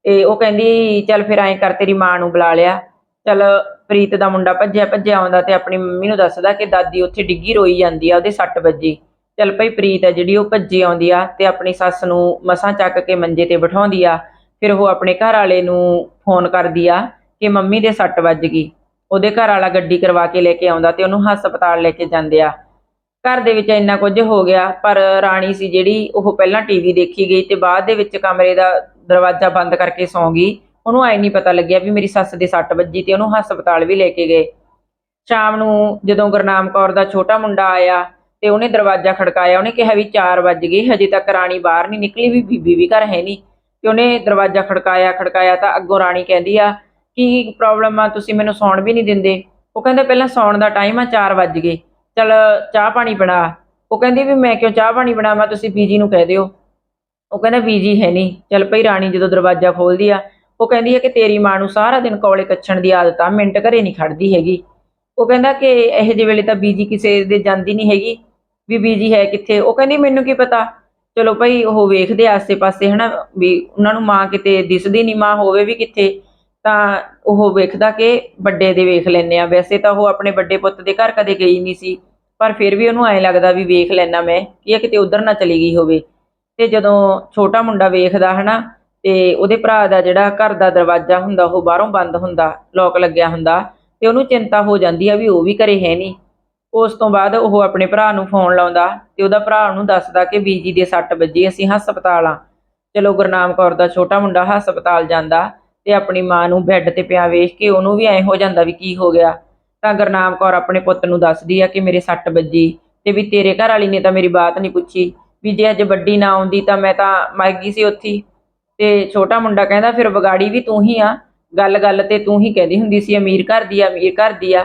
ਤੇ ਉਹ ਕਹਿੰਦੀ, ਚੱਲ ਫਿਰ ਐਂ ਕਰ, ਤੇਰੀ ਮਾਂ ਨੂੰ ਬੁਲਾ ਲਿਆ। ਚੱਲ ਪ੍ਰੀਤ ਦਾ ਮੁੰਡਾ ਭੱਜਿਆ ਭੱਜਿਆ ਆਉਂਦਾ ਤੇ ਆਪਣੀ ਮੰਮੀ ਨੂੰ ਦੱਸਦਾ ਕਿ ਦਾਦੀ ਉੱਥੇ ਡਿੱਗੀ ਰੋਈ ਜਾਂਦੀ ਆ, ਉਹਦੇ ਸੱਟ ਵੱਜੀ। ਚੱਲ ਭਈ ਪ੍ਰੀਤ ਹੈ ਜਿਹੜੀ, ਉਹ ਭੱਜੀ ਆਉਂਦੀ ਆ ਤੇ ਆਪਣੀ ਸੱਸ ਨੂੰ ਮਸਾਂ ਚੱਕ ਕੇ ਮੰਜੇ ਤੇ ਬਿਠਾਉਂਦੀ ਆ। ਫਿਰ ਉਹ ਆਪਣੇ ਘਰ ਵਾਲੇ ਨੂੰ ਫੋਨ ਕਰਦੀ ਆ ਕਿ ਮੰਮੀ ਦੇ ਸੱਟ ਵੱਜ ਗਈ। ਉਹਦੇ ਘਰ ਵਾਲਾ ਗੱਡੀ ਕਰਵਾ ਕੇ ਲੈ ਕੇ ਆਉਂਦਾ ਤੇ ਉਹਨੂੰ ਹਸਪਤਾਲ ਲੈ ਕੇ ਜਾਂਦੇ ਆ। ਘਰ ਦੇ ਵਿੱਚ ਇੰਨਾ ਕੁਝ ਹੋ ਗਿਆ, ਪਰ ਰਾਣੀ ਸੀ ਜਿਹੜੀ ਉਹ ਪਹਿਲਾਂ ਟੀਵੀ ਦੇਖੀ ਗਈ ਤੇ ਬਾਅਦ ਦੇ ਵਿੱਚ ਕਮਰੇ ਦਾ ਦਰਵਾਜ਼ਾ ਬੰਦ ਕਰਕੇ ਸੌਂ ਗਈ। ਉਹਨੂੰ ਐ ਨਹੀਂ ਪਤਾ ਲੱਗਿਆ ਵੀ ਮੇਰੀ ਸੱਸ ਦੇ ਸੱਟ ਵੱਜੀ ਤੇ ਉਹਨੂੰ ਹਸਪਤਾਲ ਵੀ ਲੈ ਕੇ ਗਏ। ਸ਼ਾਮ ਨੂੰ ਜਦੋਂ ਗੁਰਨਾਮ ਕੌਰ ਦਾ ਛੋਟਾ ਮੁੰਡਾ ਆਇਆ ਤੇ ਉਹਨੇ ਦਰਵਾਜ਼ਾ ਖੜਕਾਇਆ, ਉਹਨੇ ਕਿਹਾ ਵੀ 4 ਵੱਜ ਗਏ, ਹਜੇ ਤੱਕ ਰਾਣੀ ਬਾਹਰ ਨਹੀਂ ਨਿਕਲੀ ਵੀ ਬੀਬੀ ਵੀ ਘਰ ਹੈ ਨਹੀਂ। ਤੇ ਉਹਨੇ ਦਰਵਾਜ਼ਾ ਖੜਕਾਇਆ ਖੜਕਾਇਆ ਤਾਂ ਅੱਗੋਂ ਰਾਣੀ ਕਹਿੰਦੀ ਆ ਕੀ ਪ੍ਰੋਬਲਮ ਆ? ਤੁਸੀਂ ਮੈਨੂੰ ਸੌਣ ਵੀ ਨਹੀਂ ਦਿੰਦੇ। ਉਹ ਕਹਿੰਦੇ ਪਹਿਲਾਂ ਸੌਣ ਦਾ ਟਾਈਮ ਆ 4 ਵੱਜ ਗਏ। ਚਲ ਚਾਹ ਪਾਣੀ ਬਣਾ। ਉਹ ਕਹਿੰਦੀ ਵੀ ਮੈਂ ਕਿਉਂ ਚਾਹ ਪਾਣੀ ਬਣਾਵਾਂ, ਤੁਸੀਂ ਬੀਜੀ ਨੂੰ ਕਹਿ ਦਿਓ। ਉਹ ਕਹਿੰਦਾ ਬੀਜੀ ਹੈ ਨਹੀਂ। ਚਲ ਭਈ ਰਾਣੀ ਜਦੋਂ ਦਰਵਾਜ਼ਾ ਖੋਲਦੀ ਆ, ਉਹ ਕਹਿੰਦੀ ਹੈ ਕਿ ਤੇਰੀ ਮਾਂ ਨੂੰ ਸਾਰਾ ਦਿਨ ਕੌਲੇ ਕੱਛਣ ਦੀ ਆਦਤ ਆ, ਮਿੰਟ ਘਰੇ ਨਹੀਂ ਖੜਦੀ ਹੈਗੀ। ਉਹ ਕਹਿੰਦਾ ਕਿ ਇਹੋ ਜਿਹੇ ਵੇਲੇ ਤਾਂ ਬੀਜੀ ਕਿਸੇ ਦੇ ਜਾਂਦੀ ਨਹੀਂ ਹੈਗੀ, ਵੀ ਬੀਜੀ ਹੈ ਕਿੱਥੇ। ਉਹ ਕਹਿੰਦੀ ਮੈਨੂੰ ਕੀ ਪਤਾ? ਚਲੋ ਭਾਈ ਉਹ ਵੇਖਦੇ ਆਸੇ-ਪਾਸੇ, ਹਨਾ, ਵੀ ਉਹਨਾਂ ਨੂੰ ਮਾਂ ਕਿਤੇ ਦਿਸਦੀ ਨਹੀਂ, ਮਾਂ ਹੋਵੇ ਵੀ ਕਿੱਥੇ। ਤਾਂ ਉਹ ਵੇਖਦਾ ਕਿ ਵੱਡੇ ਦੇ ਵੇਖ ਲੈਨੇ ਆ। ਵੈਸੇ ਤਾਂ ਉਹ ਆਪਣੇ ਵੱਡੇ ਪੁੱਤ ਦੇ ਘਰ ਕਦੇ ਗਈ ਨਹੀਂ ਸੀ, ਪਰ ਫਿਰ ਵੀ ਉਹਨੂੰ ਐਂ ਲੱਗਦਾ ਵੀ ਵੇਖ ਲੈਣਾ ਮੈਂ ਕਿ ਇਹ ਕਿਤੇ ਉਧਰ ਨਾ ਚਲੀ ਗਈ ਹੋਵੇ। ਤੇ ਜਦੋਂ ਛੋਟਾ ਮੁੰਡਾ ਵੇਖਦਾ ਹਨਾ, ਤੇ ਉਹਦੇ ਭਰਾ ਦਾ ਜਿਹੜਾ ਘਰ ਦਾ ਦਰਵਾਜ਼ਾ ਹੁੰਦਾ, ਉਹ ਬਾਹਰੋਂ ਬੰਦ ਹੁੰਦਾ ਲੋਕ ਲੱਗਿਆ ਹੁੰਦਾ, ਤੇ ਉਹਨੂੰ ਚਿੰਤਾ ਹੋ ਜਾਂਦੀ ਆ ਵੀ ਉਹ ਵੀ ਘਰੇ ਹੈ ਨਹੀਂ। ਉਸ ਤੋਂ ਬਾਅਦ ਉਹ ਆਪਣੇ ਭਰਾ ਨੂੰ ਫੋਨ ਲਾਉਂਦਾ ਤੇ ਉਹਦਾ ਭਰਾ ਉਹਨੂੰ ਦੱਸਦਾ ਕਿ ਬੀਜੀ ਦੇ ਸੱਟ ਵੱਜੀ, ਅਸੀਂ ਹਸਪਤਾਲ ਆ। ਚਲੋ ਗੁਰਨਾਮ ਕੌਰ ਦਾ ਛੋਟਾ ਮੁੰਡਾ ਹਸਪਤਾਲ ਜਾਂਦਾ ਤੇ ਆਪਣੀ ਮਾਂ ਨੂੰ ਬੈੱਡ ਤੇ ਪਿਆ ਵੇਖ ਕੇ ਉਹਨੂੰ ਵੀ ਐ ਹੋ ਜਾਂਦਾ ਵੀ ਕੀ ਹੋ ਗਿਆ। ਤਾਂ ਗੁਰਨਾਮ ਕੌਰ ਆਪਣੇ ਪੁੱਤ ਨੂੰ ਦੱਸਦੀ ਆ ਕਿ ਮੇਰੇ ਸੱਟ ਵੱਜੀ ਤੇ ਵੀ ਤੇਰੇ ਘਰ ਵਾਲੀ ਨੇ ਤਾਂ ਮੇਰੀ ਬਾਤ ਨਹੀਂ ਪੁੱਛੀ। ਵੀ ਜੇ ਅੱਜ ਵੱਡੀ ਨਾ ਆਉਂਦੀ ਤਾਂ ਮੈਂ ਤਾਂ ਮਰ ਗਈ ਸੀ ਉੱਥੇ ਤੇ ਛੋਟਾ ਮੁੰਡਾ ਕਹਿੰਦਾ, ਫਿਰ ਵਿਗਾੜੀ ਵੀ ਤੂੰ ਹੀ ਆ। ਗੱਲ ਗੱਲ ਤੇ ਤੂੰ ਹੀ ਕਹਿੰਦੀ ਹੁੰਦੀ ਸੀ, ਅਮੀਰ ਘਰ ਦੀ ਆ, ਅਮੀਰ ਘਰ ਦੀ ਆ।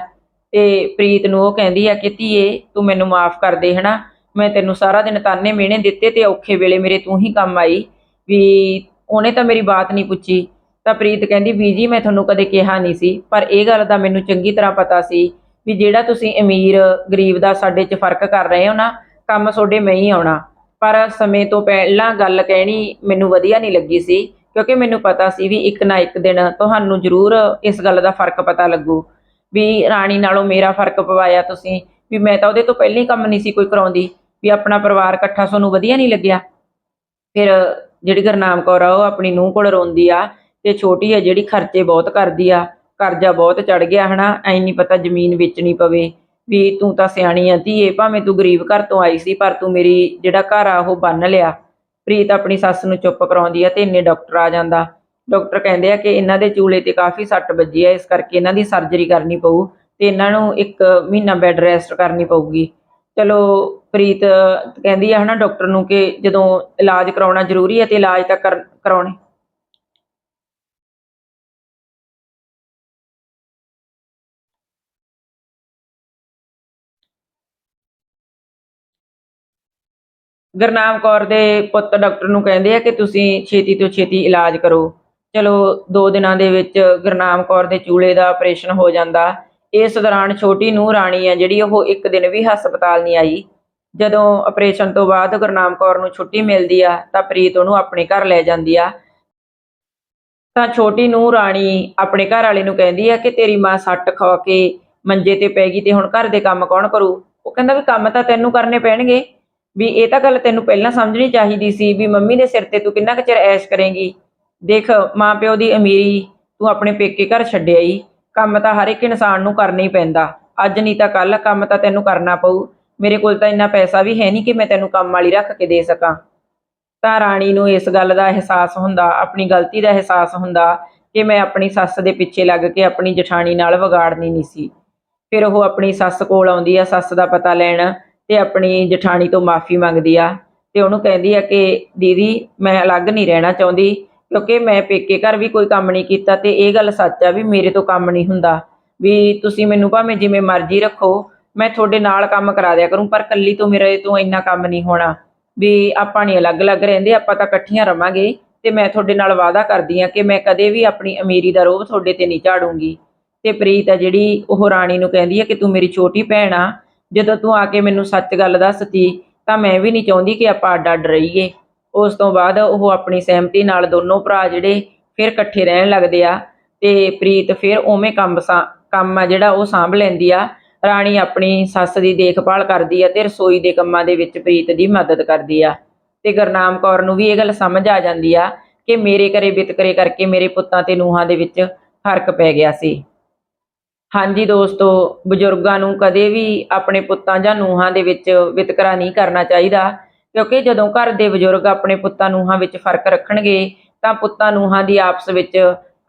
ਤੇ ਪ੍ਰੀਤ ਨੂੰ ਉਹ ਕਹਿੰਦੀ ਆ ਕਿ, ਧੀਏ, ਤੂੰ ਮੈਨੂੰ ਮਾਫ ਕਰ ਦੇ, ਹਨਾ? ਮੈਂ ਤੈਨੂੰ ਸਾਰਾ ਦਿਨ ਤਾਨੇ ਮਿਹਣੇ ਦਿੱਤੇ ਤੇ ਔਖੇ ਵੇਲੇ ਮੇਰੇ ਤੂੰ ਹੀ ਕੰਮ ਆਈ। ਵੀ ਉਹਨੇ ਤਾਂ ਮੇਰੀ ਬਾਤ ਨਹੀਂ ਪੁੱਛੀ। ਤਾਂ ਪ੍ਰੀਤ ਕਹਿੰਦੀ ਬੀਜੀ ਮੈਂ ਤੁਹਾਨੂੰ ਕਦੇ ਕਿਹਾ ਨਹੀਂ ਸੀ, ਪਰ ਇਹ ਗੱਲ ਦਾ ਮੈਨੂੰ ਚੰਗੀ ਤਰ੍ਹਾਂ ਪਤਾ ਸੀ ਵੀ ਜਿਹੜਾ ਤੁਸੀਂ ਅਮੀਰ, ਗਰੀਬ ਦਾ ਸਾਡੇ 'ਚ ਫ਼ਰਕ ਕਰ ਰਹੇ ਹੋ ਨਾ, ਕੰਮ ਤੁਹਾਡੇ ਮੈਂ ਹੀ ਆਉਣਾ। ਪਰ ਸਮੇਂ ਤੋਂ ਪਹਿਲਾਂ ਗੱਲ ਕਹਿਣੀ ਮੈਨੂੰ ਵਧੀਆ ਨਹੀਂ ਲੱਗੀ ਸੀ, ਕਿਉਂਕਿ ਮੈਨੂੰ ਪਤਾ ਸੀ ਵੀ ਇੱਕ ਨਾ ਇੱਕ ਦਿਨ ਤੁਹਾਨੂੰ ਜ਼ਰੂਰ ਇਸ ਗੱਲ ਦਾ ਫ਼ਰਕ ਪਤਾ ਲੱਗੂ। ਵੀ ਰਾਣੀ ਨਾਲੋਂ ਮੇਰਾ ਫ਼ਰਕ ਪਵਾਇਆ ਤੁਸੀਂ, ਵੀ ਮੈਂ ਤਾਂ ਉਹਦੇ ਤੋਂ ਪਹਿਲਾਂ ਹੀ ਕੰਮ ਨਹੀਂ ਸੀ ਕੋਈ ਕਰਾਉਂਦੀ, ਵੀ ਆਪਣਾ ਪਰਿਵਾਰ ਇਕੱਠਾ ਤੁਹਾਨੂੰ ਵਧੀਆ ਨਹੀਂ ਲੱਗਿਆ। ਫਿਰ ਜਿਹੜੀ ਗੁਰਨਾਮ ਕੌਰ ਆ, ਉਹ ਆਪਣੀ ਨੂੰਹ ਕੋਲ ਰੋਂਦੀ ਆ ਤੇ ਛੋਟੀ ਆ ਜਿਹੜੀ ਖਰਚੇ ਬਹੁਤ ਕਰਦੀ ਆ, ਕਰਜ਼ਾ ਬਹੁਤ ਚੜ ਗਿਆ ਹਨਾ, ਐ ਨਹੀਂ ਪਤਾ ਜ਼ਮੀਨ ਵੇਚਣੀ ਪਵੇ, ਵੀ ਤੂੰ ਤਾਂ ਸਿਆਣੀ ਆ ਧੀਏ, ਭਾਵੇਂ ਤੂੰ ਗਰੀਬ ਘਰ ਤੋਂ ਆਈ ਸੀ, ਪਰ ਤੂੰ ਮੇਰੀ ਜਿਹੜਾ ਘਰ ਆ ਉਹ ਬੰਨ ਲਿਆ। ਪ੍ਰੀਤ ਆਪਣੀ ਸੱਸ ਨੂੰ ਚੁੱਪ ਕਰਾਉਂਦੀ ਆ ਤੇ ਇੰਨੇ ਡਾਕਟਰ ਆ ਜਾਂਦਾ। ਡਾਕਟਰ ਕਹਿੰਦੇ ਆ ਕਿ ਇਹਨਾਂ ਦੇ ਚੂਲੇ ਤੇ ਕਾਫੀ ਸੱਟ ਵੱਜੀ ਆ, ਇਸ ਕਰਕੇ ਇਹਨਾਂ ਦੀ ਸਰਜਰੀ ਕਰਨੀ ਪਊ ਤੇ ਇਹਨਾਂ ਨੂੰ ਇੱਕ ਮਹੀਨਾ ਬੈੱਡ ਰੈਸਟ ਕਰਨੀ ਪਊਗੀ। ਚਲੋ, ਪ੍ਰੀਤ ਕਹਿੰਦੀ ਆ ਹਨਾ ਡਾਕਟਰ ਨੂੰ ਕਿ ਜਦੋਂ ਇਲਾਜ ਕਰਾਉਣਾ ਜ਼ਰੂਰੀ ਹੈ ਤੇ ਇਲਾਜ ਤਾਂ ਕਰ- ਕਰਾਉਣੇ। ਗੁਰਨਾਮ ਕੌਰ ਦੇ ਪੁੱਤ ਡਾਕਟਰ ਨੂੰ ਕਹਿੰਦੇ ਆ ਕਿ ਤੁਸੀਂ ਛੇਤੀ ਤੋਂ ਛੇਤੀ ਇਲਾਜ ਕਰੋ। ਚਲੋ 2 ਦਿਨਾਂ ਦੇ ਵਿੱਚ ਗੁਰਨਾਮ ਕੌਰ ਦੇ ਚੂਲੇ ਦਾ ਆਪਰੇਸ਼ਨ ਹੋ ਜਾਂਦਾ। ਇਸ ਦੌਰਾਨ ਛੋਟੀ ਨੂੰਹ ਰਾਣੀ ਆ ਜਿਹੜੀ, ਉਹ ਇੱਕ ਦਿਨ ਵੀ ਹਸਪਤਾਲ ਨਹੀਂ ਆਈ। ਜਦੋਂ ਆਪਰੇਸ਼ਨ ਤੋਂ ਬਾਅਦ ਗੁਰਨਾਮ ਕੌਰ ਨੂੰ ਛੁੱਟੀ ਮਿਲਦੀ ਆ, ਤਾਂ ਪ੍ਰੀਤ ਉਹਨੂੰ ਆਪਣੇ ਘਰ ਲੈ ਜਾਂਦੀ ਆ। ਤਾਂ ਛੋਟੀ ਨੂੰਹ ਰਾਣੀ ਆਪਣੇ ਘਰ ਵਾਲੇ ਨੂੰ ਕਹਿੰਦੀ ਆ ਕਿ ਤੇਰੀ ਮਾਂ ਸੱਟ ਖਾ ਕੇ ਮੰਜੇ ਤੇ ਪੈ ਗਈ ਤੇ ਹੁਣ ਘਰ ਦੇ ਕੰਮ ਕੌਣ ਕਰੂ? ਉਹ ਕਹਿੰਦਾ ਵੀ ਕੰਮ ਤਾਂ ਤੈਨੂੰ ਕਰਨੇ ਪੈਣਗੇ। ਵੀ ਇਹ ਤਾਂ ਗੱਲ ਤੈਨੂੰ ਪਹਿਲਾਂ ਸਮਝਣੀ ਚਾਹੀਦੀ ਸੀ ਵੀ ਮੰਮੀ ਦੇ ਸਿਰ ਤੇ ਤੂੰ ਕਿੰਨਾ ਕੁ ਚਿਰ ਐਸ਼ ਕਰੇਂਗੀ। ਦੇਖ ਮਾਂ ਪਿਓ ਦੀ ਅਮੀਰੀ ਤੂੰ ਆਪਣੇ ਪੇਕੇ ਘਰ ਛੱਡਿਆ ਹੀ ਕੰਮ ਤਾਂ ਹਰ ਇੱਕ ਇਨਸਾਨ ਨੂੰ ਕਰਨਾ ਹੀ ਪੈਂਦਾ। ਅੱਜ ਨਹੀਂ ਤਾਂ ਕੱਲ ਕੰਮ ਤਾਂ ਤੈਨੂੰ ਕਰਨਾ ਪਊ। ਮੇਰੇ ਕੋਲ ਤਾਂ ਇੰਨਾ ਪੈਸਾ ਵੀ ਹੈ ਨਹੀਂ ਕਿ ਮੈਂ ਤੈਨੂੰ ਕੰਮ ਵਾਲੀ ਰੱਖ ਕੇ ਦੇ ਸਕਾਂ। ਤਾਂ ਰਾਣੀ ਨੂੰ ਇਸ ਗੱਲ ਦਾ ਅਹਿਸਾਸ ਹੁੰਦਾ, ਆਪਣੀ ਗਲਤੀ ਦਾ ਅਹਿਸਾਸ ਹੁੰਦਾ ਕਿ ਮੈਂ ਆਪਣੀ ਸੱਸ ਦੇ ਪਿੱਛੇ ਲੱਗ ਕੇ ਆਪਣੀ ਜਠਾਣੀ ਨਾਲ ਵਿਗਾੜਨੀ ਨਹੀਂ ਸੀ। ਫਿਰ ਉਹ ਆਪਣੀ ਸੱਸ ਕੋਲ ਆਉਂਦੀ ਆ, ਸੱਸ ਦਾ ਪਤਾ ਲੈਣ ਤੇ ਆਪਣੀ ਜਠਾਣੀ ਤੋਂ ਮਾਫੀ ਮੰਗਦੀ ਆ ਤੇ ਉਹਨੂੰ ਕਹਿੰਦੀ ਆ ਕਿ ਦੀਦੀ ਮੈਂ ਅਲੱਗ ਨਹੀਂ ਰਹਿਣਾ ਚਾਹੁੰਦੀ ਕਿਉਂਕਿ ਮੈਂ ਪੇਕੇ ਘਰ ਵੀ ਕੋਈ ਕੰਮ ਨਹੀਂ ਕੀਤਾ ਤੇ ਇਹ ਗੱਲ ਸੱਚ ਆ ਵੀ ਮੇਰੇ ਤੋਂ ਕੰਮ ਨਹੀਂ ਹੁੰਦਾ। ਵੀ ਤੁਸੀਂ ਮੈਨੂੰ ਭਾਵੇਂ ਜਿਵੇਂ ਮਰਜ਼ੀ ਰੱਖੋ, ਮੈਂ ਤੁਹਾਡੇ ਨਾਲ ਕੰਮ ਕਰਾ ਦਿਆ ਕਰੂੰ, ਪਰ ਕੱਲੀ ਤੋਂ ਮੇਰੇ ਤੋਂ ਇੰਨਾ ਕੰਮ ਨਹੀਂ ਹੋਣਾ। ਵੀ ਆਪਾਂ ਨਹੀਂ ਅਲੱਗ-ਅਲੱਗ ਰਹਿੰਦੇ, ਆਪਾਂ ਤਾਂ ਇਕੱਠੀਆਂ ਰਵਾਂਗੇ ਤੇ ਮੈਂ ਤੁਹਾਡੇ ਨਾਲ ਵਾਅਦਾ ਕਰਦੀ ਆ ਕਿ ਮੈਂ ਕਦੇ ਵੀ ਆਪਣੀ ਅਮੀਰੀ ਦਾ ਰੋਬ ਤੁਹਾਡੇ ਤੇ ਨਹੀਂ ਝਾੜੂੰਗੀ। ਤੇ ਪ੍ਰੀਤ ਆ ਜਿਹੜੀ, ਉਹ ਰਾਣੀ ਨੂੰ ਕਹਿੰਦੀ ਆ ਕਿ ਤੂੰ ਮੇਰੀ ਛੋਟੀ ਭੈਣ ਆ ਜਦੋਂ ਤੂੰ ਆ ਕੇ ਮੈਨੂੰ ਸੱਚ ਗੱਲ ਦੱਸਤੀ ਤਾਂ ਮੈਂ ਵੀ ਨਹੀਂ ਚਾਹੁੰਦੀ ਕਿ ਆਪਾਂ ਅੱਡ ਅੱਡ ਰਹੀਏ। ਉਸ ਤੋਂ ਬਾਅਦ ਉਹ ਆਪਣੀ ਸਹਿਮਤੀ ਨਾਲ ਦੋਨੋਂ ਭਰਾ ਜਿਹੜੇ ਫਿਰ ਇਕੱਠੇ ਰਹਿਣ ਲੱਗਦੇ ਆ ਤੇ ਪ੍ਰੀਤ ਫਿਰ ਉਵੇਂ ਕੰਮ ਸਾ- ਕੰਮ ਆ ਜਿਹੜਾ ਉਹ ਸਾਂਭ ਲੈਂਦੀ ਆ। ਰਾਣੀ ਆਪਣੀ ਸੱਸ ਦੀ ਦੇਖਭਾਲ ਕਰਦੀ ਆ ਤੇ ਰਸੋਈ ਦੇ ਕੰਮਾਂ ਦੇ ਵਿੱਚ ਪ੍ਰੀਤ ਦੀ ਮਦਦ ਕਰਦੀ ਆ। ਤੇ ਗੁਰਨਾਮ ਕੌਰ ਨੂੰ ਵੀ ਇਹ ਗੱਲ ਸਮਝ ਆ ਜਾਂਦੀ ਆ ਕਿ ਮੇਰੇ ਘਰੇ ਵਿਤਕਰੇ ਕਰਕੇ ਮੇਰੇ ਪੁੱਤਾਂ ਤੇ ਨੂੰਹਾਂ ਦੇ ਵਿੱਚ ਫ਼ਰਕ ਪੈ ਗਿਆ ਸੀ। ਹਾਂਜੀ ਦੋਸਤੋ, ਬਜ਼ੁਰਗਾਂ ਨੂੰ ਕਦੇ ਵੀ ਆਪਣੇ ਪੁੱਤਾਂ ਜਾਂ ਨੂੰਹਾਂ ਦੇ ਵਿੱਚ ਵਿਤਕਰਾ ਨਹੀਂ ਕਰਨਾ ਚਾਹੀਦਾ, ਕਿਉਂਕਿ ਜਦੋਂ ਘਰ ਦੇ ਬਜ਼ੁਰਗ ਆਪਣੇ ਪੁੱਤਾਂ ਨੂੰਹਾਂ ਵਿੱਚ ਫ਼ਰਕ ਰੱਖਣਗੇ, ਤਾਂ ਪੁੱਤਾਂ ਨੂੰਹਾਂ ਦੀ ਆਪਸ ਵਿੱਚ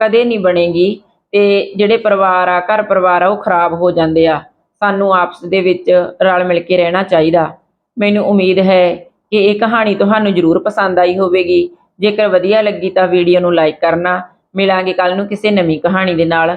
ਕਦੇ ਨਹੀਂ ਬਣੇਗੀ ਤੇ ਜਿਹੜੇ ਪਰਿਵਾਰ ਆ, ਘਰ ਪਰਿਵਾਰ ਆ, ਉਹ ਖਰਾਬ ਹੋ ਜਾਂਦੇ ਆ। ਸਾਨੂੰ ਆਪਸ ਦੇ ਵਿੱਚ ਰਲ ਮਿਲ ਕੇ ਰਹਿਣਾ ਚਾਹੀਦਾ। ਮੈਨੂੰ ਉਮੀਦ ਹੈ ਕਿ ਇਹ ਕਹਾਣੀ ਤੁਹਾਨੂੰ ਜ਼ਰੂਰ ਪਸੰਦ ਆਈ ਹੋਵੇਗੀ। ਜੇਕਰ ਵਧੀਆ ਲੱਗੀ ਤਾਂ ਵੀਡੀਓ ਨੂੰ ਲਾਈਕ ਕਰਨਾ। ਮਿਲਾਂਗੇ ਕੱਲ ਨੂੰ ਕਿਸੇ ਨਵੀਂ ਕਹਾਣੀ ਦੇ ਨਾਲ।